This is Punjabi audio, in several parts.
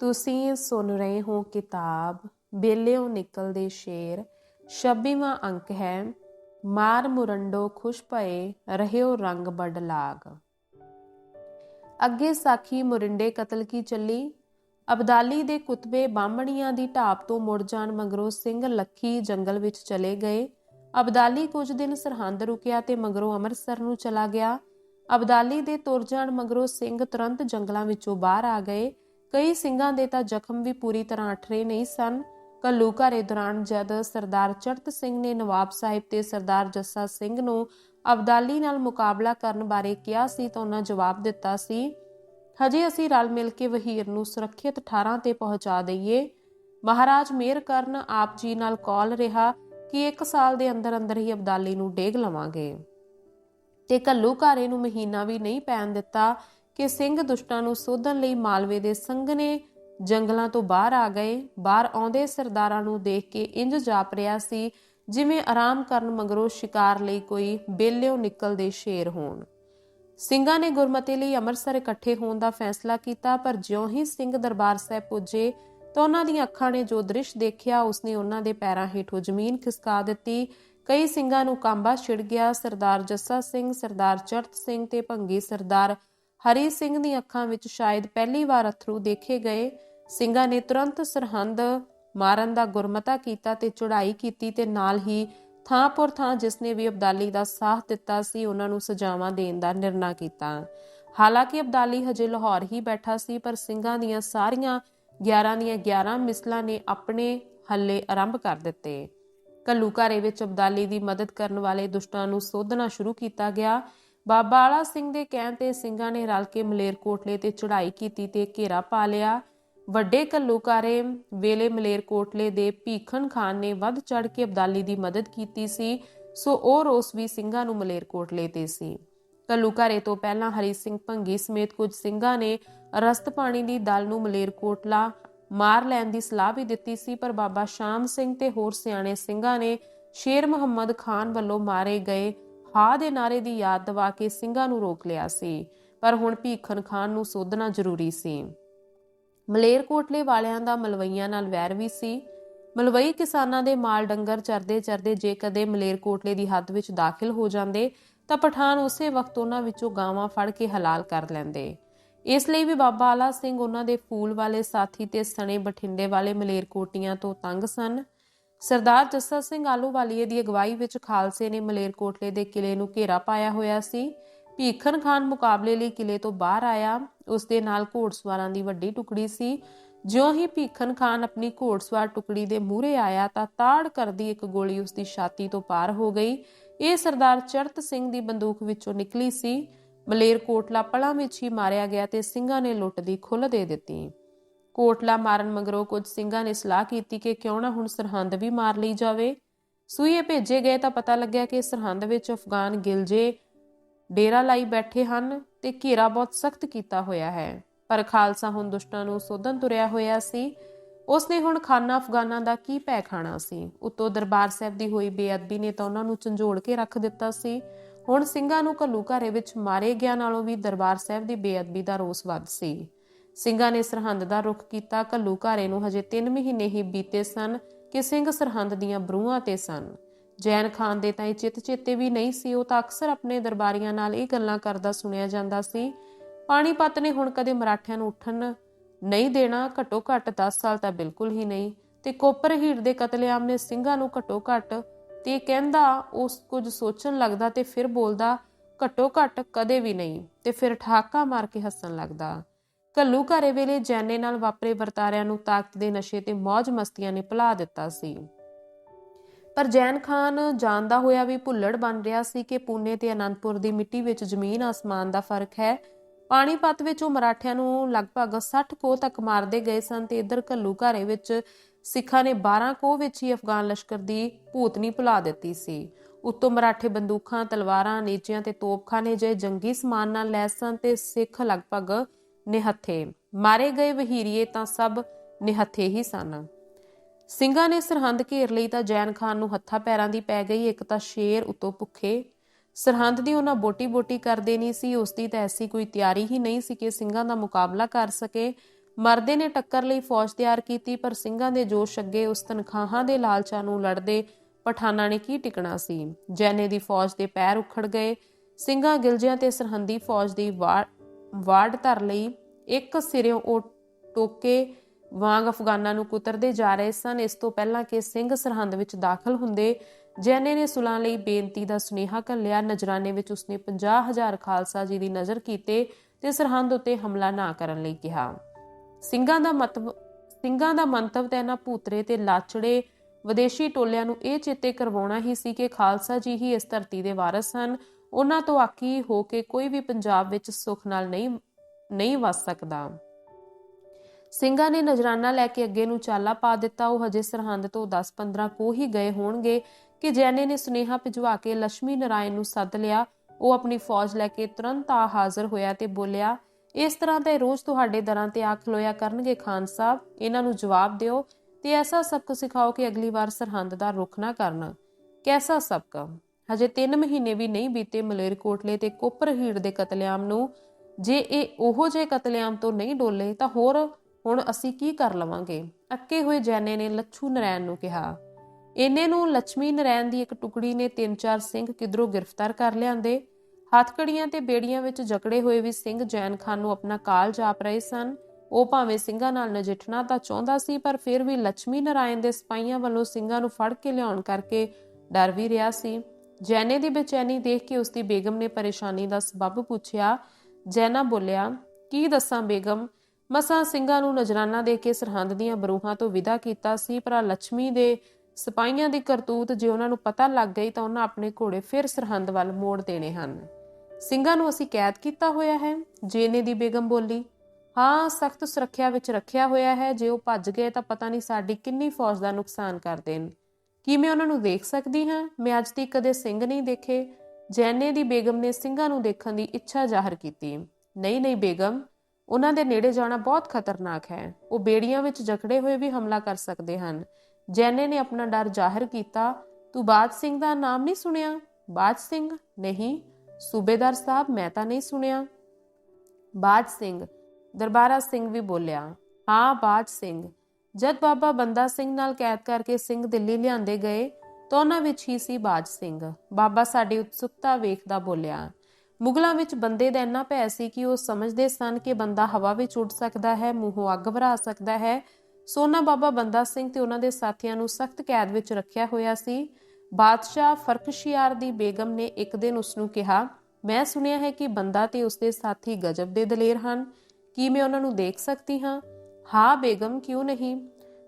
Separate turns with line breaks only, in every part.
ਤੁਸੀਂ ਸੁਣ ਰਹੇ ਹੋ ਕਿਤਾਬ, ਬੇਲਿਓ ਨਿਕਲਦੇ ਸ਼ੇਰ 26ਵਾਂ ਅੰਕ ਹੈ, ਮਾਰ ਮੁਰੰਡੋ ਖੁਸ਼ ਭਏ, ਰਹਿਓ ਰੰਗ ਬੜ ਲਾਗ। ਅੱਗੇ ਸਾਖੀ ਮੁਰਿੰਡੇ ਕਤਲ ਕੀ ਚੱਲੀ? ਅਬਦਾਲੀ ਦੇ ਕੁਤਬੇ ਬਾਹਮਣੀਆਂ ਦੀ ਢਾਬ ਤੋਂ ਮੁੜ ਜਾਣ ਮਗਰੋਂ ਸਿੰਘ ਲੱਖੀ ਜੰਗਲ ਵਿੱਚ ਚਲੇ ਗਏ। ਅਬਦਾਲੀ ਕੁਝ ਦਿਨ ਸਰਹੰਦ ਰੁਕਿਆ ਤੇ ਮਗਰੋਂ ਅੰਮ੍ਰਿਤਸਰ ਨੂੰ ਚਲਾ ਗਿਆ। ਅਬਦਾਲੀ ਦੇ ਤੁਰ ਜਾਣ ਮਗਰੋਂ ਸਿੰਘ ਤੁਰੰਤ ਜੰਗਲਾਂ ਵਿੱਚੋਂ ਬਾਹਰ ਆ ਗਏ। ਕਈ ਸਿੰਘਾਂ ਦੇ ਤਾਂ ਜ਼ਖਮ ਵੀ ਪੂਰੀ ਤਰ੍ਹਾਂ ਅਠਰੇ ਨਹੀਂ ਸਨ। ਕੱਲੂ ਘਰੇ ਦੌਰਾਨ ਜਦ ਸਰਦਾਰ ਚੜਤ ਸਿੰਘ ਨੇ ਨਵਾਬ ਸਾਹਿਬ ਤੇ ਸਰਦਾਰ ਜੱਸਾ ਸਿੰਘ ਨੂੰ ਅਬਦਾਲੀ ਨਾਲ ਮੁਕਾਬਲਾ ਕਰਨ ਬਾਰੇ ਕਿਹਾ ਸੀ ਤਾਂ ਉਹਨਾਂ ਜਵਾਬ ਦਿੱਤਾ ਸੀ, ਹਜੇ ਅਸੀਂ ਰਲ ਮਿਲ ਕੇ ਵਹੀਰ ਨੂੰ ਸੁਰੱਖਿਅਤ ਠਾਰਾਂ ਤੇ ਪਹੁੰਚਾ ਦਈਏ। ਮਹਾਰਾਜ ਮੇਰ ਕਰਨ ਆਪ ਜੀ ਨਾਲ ਕਾਲ ਰਿਹਾ ਕਿ 1 ਸਾਲ ਦੇ ਅੰਦਰ ਅੰਦਰ ਹੀ ਅਬਦਾਲੀ ਨੂੰ ਡੇਗ ਲਵਾਂਗੇ। ਤੇ ਕੱਲੂ ਘਾਰੇ ਨੂੰ ਮਹੀਨਾ ਵੀ ਨਹੀਂ ਪੈਣ ਦਿੱਤਾ। ਕਿ ਸਿੰਘ ਦੁਸ਼ਟਾਂ ਨੂੰ ਸੋਧਣ ਲਈ ਮਾਲਵੇ ਦੇ ਸੰਘਨੇ ਜੰਗਲਾਂ ਤੋਂ ਬਾਹਰ ਆ ਗਏ। ਬਾਹਰ ਆਉਂਦੇ ਸਰਦਾਰਾਂ ਨੂੰ ਦੇਖ ਕੇ ਇੰਜ ਜਾਪ ਰਿਹਾ ਸੀ, ਜਿਵੇਂ ਆਰਾਮ ਕਰਨ ਮਗਰੋਂ ਸ਼ਿਕਾਰ ਲਈ ਕੋਈ ਬੇਲਿਓ ਨਿਕਲਦੇ ਸ਼ੇਰ ਹੋਣ। ਸਿੰਘਾਂ ਨੇ ਗੁਰਮਤਿ ਲਈ ਅੰਮ੍ਰਿਤਸਰ ਇਕੱਠੇ ਹੋਣ ਦਾ ਫੈਸਲਾ ਕੀਤਾ, ਪਰ ਜਿਉਂ ਹੀ ਸਿੰਘ ਦਰਬਾਰ ਸਾਹਿਬ ਪੁੱਜੇ ਤਾਂ ਉਹਨਾਂ ਦੀਆਂ ਅੱਖਾਂ ਨੇ ਜੋ ਦ੍ਰਿਸ਼ ਦੇਖਿਆ, ਉਸਨੇ ਉਹਨਾਂ ਦੇ ਪੈਰਾਂ ਹੇਠੋਂ ਜ਼ਮੀਨ ਖਿਸਕਾ ਦਿੱਤੀ। ਕਈ ਸਿੰਘਾਂ ਨੂੰ ਕਾਂਬਾ ਛਿੜ ਗਿਆ। ਸਰਦਾਰ ਜੱਸਾ ਸਿੰਘ, ਸਰਦਾਰ ਚੜਤ ਸਿੰਘ ਤੇ ਭੰਗੀ ਸਰਦਾਰ ਹਰੀ ਸਿੰਘ ਦੀਆਂ ਅੱਖਾਂ ਵਿੱਚ ਸ਼ਾਇਦ ਪਹਿਲੀ ਵਾਰ ਅਥਰੂ ਦੇਖੇ ਗਏ ਸਿੰਘਾਂ ਨੇ ਤੁਰੰਤ ਸਰਹੰਦ ਮਾਰਨ ਦਾ ਗੁਰਮਤਾ ਕੀਤਾ ਤੇ ਚੜ੍ਹਾਈ ਕੀਤੀ ਤੇ ਨਾਲ ਹੀ ਥਾਂਪੁਰ ਥਾਂ ਜਿਸਨੇ ਵੀ ਅਬਦਾਲੀ ਦਾ ਸਾਥ ਦਿੱਤਾ ਸੀ, ਉਹਨਾਂ ਨੂੰ ਸਜ਼ਾਵਾਂ ਦੇਣ ਦਾ ਨਿਰਣਾ ਕੀਤਾ। ਹਾਲਾਂਕਿ ਅਬਦਾਲੀ ਹਜੇ ਲਾਹੌਰ ਹੀ ਬੈਠਾ ਸੀ, ਪਰ ਸਿੰਘਾਂ ਦੀਆਂ ਸਾਰੀਆਂ 11 ਦੀਆਂ 11 ਮਿਸਲਾਂ ਨੇ ਆਪਣੇ ਹੱਲੇ ਆਰੰਭ ਕਰ ਦਿੱਤੇ। ਕੱਲੂ ਵਿੱਚ ਅਬਦਾਲੀ ਦੀ ਮਦਦ ਕਰਨ ਵਾਲੇ ਦੁਸ਼ਟਾਂ ਨੂੰ ਸੋਧਣਾ ਸ਼ੁਰੂ ਕੀਤਾ ਗਿਆ ਬਾਬਾ ਆਲਾ ਸਿੰਘ ਦੇ ਕਹਿਣ ਤੇ ਸਿੰਘਾਂ ਨੇ ਰਲ ਕੇ ਮਲੇਰਕੋਟਲੇ ਤੇ ਚੜ੍ਹਾਈ ਕੀਤੀ ਤੇ ਘੇਰਾ ਪਾ ਲਿਆ। ਵੱਡੇ ਕੱਲੂਕਾਰੇ ਵੇਲੇ ਮਲੇਰਕੋਟਲੇ ਦੇ ਭੀਖਨ ਖਾਨ ਨੇ ਵੱਧ ਚੜ ਕੇ ਅਬਦਾਲੀ ਦੀ ਮਦਦ ਕੀਤੀ ਸੀ, ਸੋ ਉਹ ਰੋਸ ਵੀ ਸਿੰਘਾਂ ਨੂੰ ਮਲੇਰਕੋਟਲੇ ਤੇ ਸੀ। ਕੱਲੂਕਾਰੇ ਤੋਂ ਪਹਿਲਾਂ ਹਰੀ ਸਿੰਘ ਭੰਗੀ ਸਮੇਤ ਕੁਝ ਸਿੰਘਾਂ ਨੇ ਰਸਤ ਪਾਣੀ ਦੀ ਦਲ ਨੂੰ ਮਲੇਰਕੋਟਲਾ ਮਾਰ ਲੈਣ ਦੀ ਸਲਾਹ ਵੀ ਦਿੱਤੀ ਸੀ, ਪਰ ਬਾਬਾ ਸ਼ਾਮ ਸਿੰਘ ਤੇ ਹੋਰ ਸਿਆਣੇ ਸਿੰਘਾਂ ਨੇ ਸ਼ੇਰ ਮੁਹੰਮਦ ਖਾਨ ਵੱਲੋਂ ਮਾਰੇ ਗਏ ਹਾ ਦੇ ਨਾਰੇ ਦੀ ਯਾਦ ਦਿਵਾ ਕੇ ਸਿੰਘਾਂ ਨੂੰ ਰੋਕ ਲਿਆ ਸੀ, ਪਰ ਹੁਣ ਭੀਖਨ ਖਾਨ ਨੂੰ ਸੋਧਣਾ ਜ਼ਰੂਰੀ ਸੀ। ਮਲੇਰਕੋਟਲੇ ਵਾਲਿਆਂ ਦਾ ਮਲਵਈਆਂ ਨਾਲ ਵੈਰ ਵੀ ਸੀ। ਮਲਵਈ ਕਿਸਾਨਾਂ ਦੇ ਮਾਲ ਡੰਗਰ ਚਰਦੇ ਚਰਦੇ ਜੇ ਕਦੇ ਮਲੇਰਕੋਟਲੇ ਦੀ ਹੱਦ ਵਿੱਚ ਦਾਖਲ ਹੋ ਜਾਂਦੇ, ਤਾਂ ਪਠਾਨ ਉਸੇ ਵਕਤ ਉਹਨਾਂ ਵਿੱਚੋਂ ਗਾਵਾਂ ਫੜ ਕੇ ਹਲਾਲ ਕਰ ਲੈਂਦੇ। ਇਸ ਲਈ ਵੀ ਬਾਬਾ ਆਲਾ ਸਿੰਘ ਉਹਨਾਂ ਦੇ ਫੂਲ ਵਾਲੇ ਸਾਥੀ ਤੇ ਸਣੇ ਬਠਿੰਡੇ ਵਾਲੇ ਮਲੇਰਕੋਟੀਆਂ ਤੋਂ ਤੰਗ ਸਨ। ਸਰਦਾਰ ਜੱਸਾ ਸਿੰਘ ਆਲੂਵਾਲੀਏ ਦੀ ਅਗਵਾਈ ਵਿੱਚ ਖਾਲਸੇ ਨੇ ਮਲੇਰਕੋਟਲੇ ਦੇ ਕਿਲੇ ਨੂੰ ਘੇਰਾ ਪਾਇਆ ਹੋਇਆ ਸੀ। ਭੀਖਨ ਖਾਨ ਮੁਕਾਬਲੇ ਲਈ ਕਿਲੇ ਤੋਂ ਬਾਹਰ ਆਇਆ। ਉਸ ਦੇ ਨਾਲ ਘੋੜਸਵਾਰਾਂ ਦੀ ਵੱਡੀ ਟੁਕੜੀ ਸੀ। ਜਿਉਂ ਹੀ ਭੀਖਨ ਖਾਨ ਆਪਣੀ ਘੋੜਸਵਾਰ ਟੁਕੜੀ ਦੇ ਮੂਹਰੇ ਆਇਆ ਤਾਂ ਤਾੜ ਕਰਦੀ ਇੱਕ ਗੋਲੀ ਉਸ ਦੀ ਛਾਤੀ ਤੋਂ ਪਾਰ ਹੋ ਗਈ। ਇਹ ਸਰਦਾਰ ਚਰਤ ਸਿੰਘ ਦੀ ਬੰਦੂਕ ਵਿੱਚੋਂ ਨਿਕਲੀ ਸੀ। ਮਲੇਰਕੋਟਲਾ ਪਲਾਂ ਵਿੱਚ ਹੀ ਮਾਰਿਆ ਗਿਆ ਤੇ ਸਿੰਘਾਂ ਨੇ ਲੁੱਟ ਦੀ ਖੁੱਲ ਦੇ ਦਿੱਤੀ। ਕੋਟਲਾ ਮਾਰਨ ਮਗਰੋਂ ਕੁਝ ਸਿੰਘਾਂ ਨੇ ਸਲਾਹ ਕੀਤੀ ਕਿ ਕਿਉਂ ਨਾ ਹੁਣ ਸਰਹੰਦ ਵੀ ਮਾਰ ਲਈ ਜਾਵੇ। ਸੂਈਏ ਭੇਜੇ ਗਏ ਤਾਂ ਪਤਾ ਲੱਗਿਆ ਕਿ ਸਰਹੰਦ ਵਿੱਚ ਅਫਗਾਨ ਗਿਲਜੇ ਡੇਰਾ ਲਾਈ ਬੈਠੇ ਹਨ ਤੇ ਘੇਰਾ ਬਹੁਤ ਸਖਤ ਕੀਤਾ ਹੋਇਆ ਹੈ। ਪਰ ਖਾਲਸਾ ਹੁਣ ਦੁਸ਼ਟਾਂ ਨੂੰ ਸੋਧਨ ਤੁਰਿਆ ਹੋਇਆ ਸੀ। ਉਸਨੇ ਹੁਣ ਖਾਨਾ ਅਫਗਾਨਾਂ ਦਾ ਕੀ ਪੈ ਖਾਣਾ ਸੀ? ਉਤੋਂ ਦਰਬਾਰ ਸਾਹਿਬ ਦੀ ਹੋਈ ਬੇਅਦਬੀ ਨੇ ਤਾਂ ਉਹਨਾਂ ਨੂੰ ਝੰਜੋੜ ਕੇ ਰੱਖ ਦਿੱਤਾ ਸੀ। ਹੁਣ ਸਿੰਘਾਂ ਨੂੰ ਘੱਲੂ ਘਰੇ ਵਿੱਚ ਮਾਰੇ ਗਿਆ ਨਾਲੋਂ ਵੀ ਦਰਬਾਰ ਸਾਹਿਬ ਦੀ ਬੇਅਦਬੀ ਦਾ ਰੋਸ ਵੱਧ ਸੀ। ਸਿੰਘਾਂ ਨੇ ਸਰਹੰਦ ਦਾ ਰੁਖ ਕੀਤਾ। ਘੱਲੂ ਘਾਰੇ ਨੂੰ ਹਜੇ 3 ਮਹੀਨੇ ਹੀ ਬੀਤੇ ਸਨ ਕਿ ਸਿੰਘ ਸਰਹੰਦ ਦੀਆਂ ਬਰੂਹਾਂ ਤੇ ਸਨ। ਜੈਨ ਖਾਨ ਦੇ ਤਾਂ ਇਹ ਚਿੱਤ ਚੇਤੇ ਵੀ ਨਹੀਂ ਸੀ। ਉਹ ਤਾਂ ਅਕਸਰ ਆਪਣੇ ਦਰਬਾਰੀਆਂ ਨਾਲ ਇਹ ਗੱਲਾਂ ਕਰਦਾ ਸੁਣਿਆ ਜਾਂਦਾ ਸੀ। ਪਾਣੀਪਤ ਨੇ ਹੁਣ ਕਦੇ ਮਰਾਠਿਆਂ ਨੂੰ ਉੱਠਣ ਨਹੀਂ ਦੇਣਾ। ਘੱਟੋ ਘੱਟ 10 ਸਾਲ ਤਾਂ ਬਿਲਕੁਲ ਹੀ ਨਹੀਂ। ਤੇ ਕੋਪਰ ਹੀਰ ਦੇ ਕਤਲੇਆਮ ਨੇ ਸਿੰਘਾਂ ਨੂੰ ਘੱਟੋ ਘੱਟ ਤੇ ਕਹਿੰਦਾ ਉਸ ਕੁਝ ਸੋਚਣ ਲੱਗਦਾ ਤੇ ਫਿਰ ਬੋਲਦਾ, ਘੱਟੋ ਘੱਟ ਕਦੇ ਵੀ ਨਹੀਂ। ਤੇ ਫਿਰ ਠਾਕਾ ਮਾਰ ਕੇ ਹੱਸਣ ਲੱਗਦਾ। ਕੱਲੂ ਘਰੇ ਵੇਲੇ ਜੈਨੇ ਨਾਲ ਵਾਪਰੇ ਵਰਤਾਰਿਆਂ ਨੂੰ ਤਾਕਤ ਦੇ ਨਸ਼ੇ ਤੇ ਮौज ਮਸਤੀਆਂ ਨੇ ਭੁਲਾ ਦਿੱਤਾ ਸੀ। ਪਰ ਜੈਨ ਖਾਨ ਜਾਣਦਾ ਹੋਇਆ ਵੀ ਭੁੱਲੜ ਬਣ ਰਿਹਾ ਸੀ ਕਿ ਪੂਨੇ ਤੇ ਅਨੰਦਪੁਰ ਦੀ ਮਿੱਟੀ ਵਿੱਚ ਜ਼ਮੀਨ ਆਸਮਾਨ ਦਾ ਫ਼ਰਕ ਹੈ। ਪਾਣੀਪਤ ਵਿੱਚ ਉਹ ਮਰਾਠਿਆਂ ਨੂੰ ਲਗਭਗ 60 ਕੋ ਤੱਕ ਮਾਰਦੇ ਗਏ ਸਨ ਤੇ ਇਧਰ ਕੱਲੂ ਘਾਰੇ ਵਿੱਚ ਸਿੱਖਾਂ ਨੇ 12 ਕੋ ਵਿੱਚ ਹੀ ਅਫਗਾਨ ਲਸ਼ਕਰ ਦੀ ਭੂਤਨੀ ਭੁਲਾ ਦਿੱਤੀ ਸੀ। ਉੱਤੋਂ ਮਰਾਠੇ ਬੰਦੂਕਾਂ, ਤਲਵਾਰਾਂ, ਨੀਚਿਆਂ ਤੇ ਤੋਪਖਾਨੇ ਜਿਹੇ ਜੰਗੀ ਸਮਾਨ ਨਾਲ ਲੈਸ ਸਨ ਤੇ ਸਿੱਖ ਲਗਭਗ ਨਿਹੱਥੇ। ਮਾਰੇ ਗਏ ਵਹੀਰੀਏ ਤਾਂ ਸਭ ਨਿਹੱਥੇ ਹੀ ਸਨ। ਸਿੰਘਾਂ ਨੇ ਸਰਹੰਦ ਘੇਰ ਲਈ ਤਾਂ ਜੈਨ ਖਾਨ ਨੂੰ ਹੱਥਾਂ ਪੈਰਾਂ ਦੀ ਪੈ ਗਈ, ਇੱਕ ਤਾਂ ਸ਼ੇਰ ਉਤੋਂ ਭੁੱਖੇ। ਸਰਹੰਦ ਦੀ ਉਹਨਾਂ ਬੋਟੀ-ਬੋਟੀ ਕਰਦੇ ਨਹੀਂ ਸੀ, ਉਸ ਦੀ ਤਾਂ ਐਸੀ ਕੋਈ ਤਿਆਰੀ ਹੀ ਨਹੀਂ ਸੀ ਕਿ ਸਿੰਘਾਂ ਦਾ ਮੁਕਾਬਲਾ ਕਰ ਸਕੇ। ਮਰਦੇ ਨੇ ਟੱਕਰ ਲਈ ਫੌਜ ਤਿਆਰ ਕੀਤੀ, ਪਰ ਸਿੰਘਾਂ ਦੇ ਜੋਸ਼ ਅੱਗੇ ਉਸ ਤਨਖਾਹਾਂ ਦੇ ਲਾਲਚਾਂ ਨੂੰ ਲੜਦੇ ਪਠਾਨਾਂ ਨੇ ਕੀ ਟਿਕਣਾ ਸੀ? ਜੈਨੇ ਦੀ ਫੌਜ ਦੇ ਪੈਰ ਉਖੜ ਗਏ। ਸਿੰਘਾਂ ਗਿਲਜਿਆਂ ਤੇ ਸਰਹੰਦੀ ਫੌਜ ਦੀ ਵਾ- ਧਰ ਲਈ, ਇੱਕ ਸਿਰਿਓਂ ਉਹ ਟੋਕੇ ਵਾਂਗ ਅਫਗਾਨਾਂ ਨੂੰ ਕੁਤਰਦੇ ਜਾ ਰਹੇ ਸਨ। ਇਸ ਤੋਂ ਪਹਿਲਾਂ ਕਿ ਸਿੰਘ ਸਰਹੰਦ ਵਿੱਚ ਦਾਖਲ ਹੁੰਦੇ, ਜੈਨੇ ਨੇ ਸੁਲਾਂ ਲਈ ਬੇਨਤੀ ਦਾ ਸੁਨੇਹਾ ਘੱਲਿਆ। ਨਜਰਾਨੇ ਵਿੱਚ ਉਸਨੇ 50000 ਖਾਲਸਾ ਜੀ ਦੀ ਨਜ਼ਰ ਕੀਤੇ ਤੇ ਸਰਹੰਦ ਉੱਤੇ ਹਮਲਾ ਨਾ ਕਰਨ ਲਈ ਕਿਹਾ। ਸਿੰਘਾਂ ਦਾ ਮਤਵ, ਸਿੰਘਾਂ ਦਾ ਮੰਤਵ ਤਾਂ ਇਹਨਾਂ ਭੂਤਰੇ ਤੇ ਲਾਚੜੇ ਵਿਦੇਸ਼ੀ ਟੋਲਿਆਂ ਨੂੰ ਇਹ ਚੇਤੇ ਕਰਵਾਉਣਾ ਹੀ ਸੀ ਕਿ ਖਾਲਸਾ ਜੀ ਹੀ ਇਸ ਧਰਤੀ ਦੇ ਵਾਰਸ ਹਨ। ਉਹਨਾਂ ਤੋਂ ਆਕੀ ਹੋ ਕੇ ਕੋਈ ਵੀ ਪੰਜਾਬ ਵਿੱਚ ਸੁੱਖ ਨਾਲ ਨਹੀਂ ਨਹੀਂ ਵਸ ਸਕਦਾ। ਸਿੰਘਾਂ ਨੇ ਨਜਰਾਨਾ ਲੈ ਕੇ ਅੱਗੇ ਨੂੰ ਚਾਲਾ ਪਾ ਦਿੱਤਾ। ਉਹ ਹਜੇ ਸਰਹੰਦ ਤੋਂ 10-15 ਕੋ ਹੀ ਗਏ ਹੋਣਗੇ ਕਿ ਜੈਨੇ ਨੇ ਸੁਨੇਹਾ ਭਿਜਵਾ ਕੇ ਲక్ష్ਮੀ ਨਾਰਾਇਣ ਨੂੰ ਸੱਦ ਲਿਆ। ਉਹ ਆਪਣੀ ਫੌਜ ਲੈ ਕੇ ਤੁਰੰਤ ਆ ਹਾਜ਼ਰ ਹੋਇਆ ਤੇ ਬੋਲਿਆ, ਇਸ ਤਰ੍ਹਾਂ ਤੇ ਰੋਜ਼ ਤੁਹਾਡੇ ਦਰਾਂ ਤੇ ਆਖ ਖਲੋਇਆ ਕਰਨਗੇ ਖਾਨ ਸਾਹਿਬ। ਇਹਨਾਂ ਨੂੰ ਜਵਾਬ ਦਿਓ ਤੇ ਐਸਾ ਸਬਕ ਸਿਖਾਓ ਕਿ ਅਗਲੀ ਵਾਰ ਸਰਹੰਦ ਦਾ ਰੁਖ ਨਾ ਕਰਨਾ। ਕੈਸਾ ਸਬਕ? ਹਜੇ 3 ਮਹੀਨੇ ਵੀ ਨਹੀਂ ਬੀਤੇ ਮਲੇਰਕੋਟਲੇ ਤੇ ਕੋਪਰਹੀੜ ਦੇ ਕਤਲੇਆਮ ਨੂੰ। ਜੇ ਇਹ ਉਹੋ ਜੇ ਕਤਲੇਆਮ ਤੋਂ ਨਹੀਂ ਡੋਲੇ, ਤਾਂ ਹੋਰ ਹੁਣ ਅਸੀਂ ਕੀ ਕਰ ਲਵਾਂਗੇ? ਅੱਕੇ ਹੋਏ ਜੈਨੇ ਨੇ ਲੱਛੂ ਨਰੈਣ ਨੂੰ ਕਿਹਾ। ਇਹਨੇ ਨੂੰ ਲక్ష్ਮੀ ਨਰੈਣ ਦੀ ਇੱਕ ਟੁਕੜੀ ਨੇ 3-4 ਸਿੰਘ ਕਿਧਰੋਂ ਗ੍ਰਿਫਤਾਰ ਕਰ ਲਿਆਂਦੇ। ਹੱਥਕੜੀਆਂ ਤੇ ਬੇੜੀਆਂ ਵਿੱਚ ਜਕੜੇ ਹੋਏ ਵੀ ਸਿੰਘ ਜੈਨ ਖਾਨ ਨੂੰ ਆਪਣਾ ਕਾਲ ਜਾਪ ਰਹੇ ਸਨ। ਉਹ ਭਾਵੇਂ ਸਿੰਘਾਂ ਨਾਲ ਨਜਿੱਠਣਾ ਤਾਂ ਚਾਹੁੰਦਾ ਸੀ, ਪਰ ਫਿਰ ਵੀ ਲక్ష్ਮੀ ਨਰਾਇਣ ਦੇ ਸਿਪਾਹੀਆਂ ਵੱਲੋਂ ਸਿੰਘਾਂ ਨੂੰ ਫੜ ਕੇ ਲਿਆਉਣ ਕਰਕੇ ਡਰ ਵੀ ਰਿਹਾ ਸੀ। ਜੈਨੇ ਦੀ ਬੇਚੈਨੀ ਦੇਖ ਕੇ ਉਸਦੀ ਬੇਗਮ ਨੇ ਪਰੇਸ਼ਾਨੀ ਦਾ ਸਬਬ ਪੁੱਛਿਆ। ਜੈਨਾ ਬੋਲਿਆ, ਕੀ ਦੱਸਾਂ ਬੇਗਮ? ਮਸਾਂ ਸਿੰਘਾਂ ਨੂੰ ਨਜਰਾਨਾ ਦੇ ਕੇ ਸਰਹੰਦ ਦੀਆਂ ਬਰੂਹਾਂ ਤੋਂ ਵਿਦਾ ਕੀਤਾ ਸੀ, ਪਰ ਆਹ ਲక్ష్ਮੀ ਦੇ ਸਿਪਾਹੀਆਂ ਦੀ ਕਰਤੂਤ ਜੇ ਉਹਨਾਂ ਨੂੰ ਪਤਾ ਲੱਗ ਗਈ ਤਾਂ ਉਹਨਾਂ ਆਪਣੇ ਘੋੜੇ ਫਿਰ ਸਰਹੰਦ ਵੱਲ ਮੋੜ ਦੇਣੇ ਹਨ। ਸਿੰਘਾਂ ਨੂੰ ਅਸੀਂ ਕੈਦ ਕੀਤਾ ਹੋਇਆ ਹੈ? ਜੇਨੇ ਦੀ ਬੇਗਮ ਬੋਲੀ, ਹਾਂ, ਸਖਤ ਸੁਰੱਖਿਆ ਵਿੱਚ ਰੱਖਿਆ ਹੋਇਆ ਹੈ। ਜੇ ਉਹ ਭੱਜ ਗਏ ਤਾਂ ਪਤਾ ਨਹੀਂ ਸਾਡੀ ਕਿੰਨੀ ਫੌਜ ਦਾ ਨੁਕਸਾਨ ਕਰ ਦੇਣ। ਕੀ ਮੈਂ ਉਹਨਾਂ ਨੂੰ ਦੇਖ ਸਕਦੀ ਹਾਂ? ਮੈਂ ਅੱਜ ਤੱਕ ਕਦੇ ਸਿੰਘ ਨਹੀਂ ਦੇਖੇ। ਜੈਨੇ ਦੀ ਬੇਗਮ ਨੇ ਸਿੰਘਾਂ ਨੂੰ ਦੇਖਣ ਦੀ ਇੱਛਾ ਜ਼ਾਹਰ ਕੀਤੀ। ਨਹੀਂ ਨਹੀਂ ਬੇਗਮ, ਉਹਨਾਂ ਦੇ ਨੇੜੇ ਜਾਣਾ ਬਹੁਤ ਖਤਰਨਾਕ ਹੈ। ਉਹ ਬੇੜੀਆਂ ਵਿੱਚ ਜਕੜੇ ਹੋਏ ਵੀ ਹਮਲਾ ਕਰ ਸਕਦੇ ਹਨ। ਜੈਨੇ ਨੇ ਆਪਣਾ ਡਰ ਜ਼ਾਹਰ ਕੀਤਾ। ਤੂੰ ਬਾਜ ਸਿੰਘ ਦਾ ਨਾਮ ਨਹੀਂ ਸੁਣਿਆ? ਬਾਜ ਸਿੰਘ? ਨਹੀਂ। ਸੂਬੇਦਾਰ ਸਾਹਿਬ, ਮੈਂ ਤਾਂ ਨਹੀਂ ਸੁਣਿਆ। ਬਾਜ ਸਿੰਘ, ਦਰਬਾਰਾ ਸਿੰਘ ਵੀ ਬੋਲਿਆ, ਹਾਂ, ਬਾਜ ਸਿੰਘ। ਜਦ ਬਾਬਾ ਬੰਦਾ ਸਿੰਘ ਨਾਲ ਕੈਦ ਕਰਕੇ ਸਿੰਘ ਦਿੱਲੀ ਲਿਆਂਦੇ ਗਏ, ਤਾਂ ਉਹਨਾਂ ਵਿੱਚ ਹੀ ਸੀ ਬਾਜ ਸਿੰਘ। ਬਾਬਾ ਸਾਡੀ ਉਤਸੁਕਤਾ ਵੇਖਦਾ ਬੋਲਿਆ, ਮੁਗਲਾਂ ਵਿੱਚ ਬੰਦੇ ਦਾ ਇੰਨਾ ਭੈ ਸੀ ਕਿ ਉਹ ਸਮਝਦੇ ਸਨ ਕਿ ਬੰਦਾ ਹਵਾ ਵਿੱਚ ਉੱਡ ਸਕਦਾ ਹੈ, ਮੂੰਹੋਂ ਅੱਗ ਭਰਾ ਸਕਦਾ ਹੈ। ਸੋਨਾ ਬਾਬਾ ਬੰਦਾ ਸਿੰਘ ਤੇ ਉਹਨਾਂ ਦੇ ਸਾਥੀਆਂ ਨੂੰ ਸਖਤ ਕੈਦ ਵਿੱਚ ਰੱਖਿਆ ਹੋਇਆ ਸੀ। ਬਾਦਸ਼ਾਹ ਫਰਕਸ਼ਿਆਰ ਦੀ ਬੇਗਮ ਨੇ ਇੱਕ ਦਿਨ ਉਸ ਨੂੰ ਕਿਹਾ, ਮੈਂ ਸੁਣਿਆ ਹੈ ਕਿ ਬੰਦਾ ਤੇ ਉਸਦੇ ਸਾਥੀ ਗਜਬ ਦੇ ਦਲੇਰ ਹਨ। ਕੀ ਮੈਂ ਉਹਨਾਂ ਨੂੰ ਦੇਖ ਸਕਦੀ ਹਾਂ? ਹਾਂ ਬੇਗਮ, ਕਿਉਂ ਨਹੀਂ?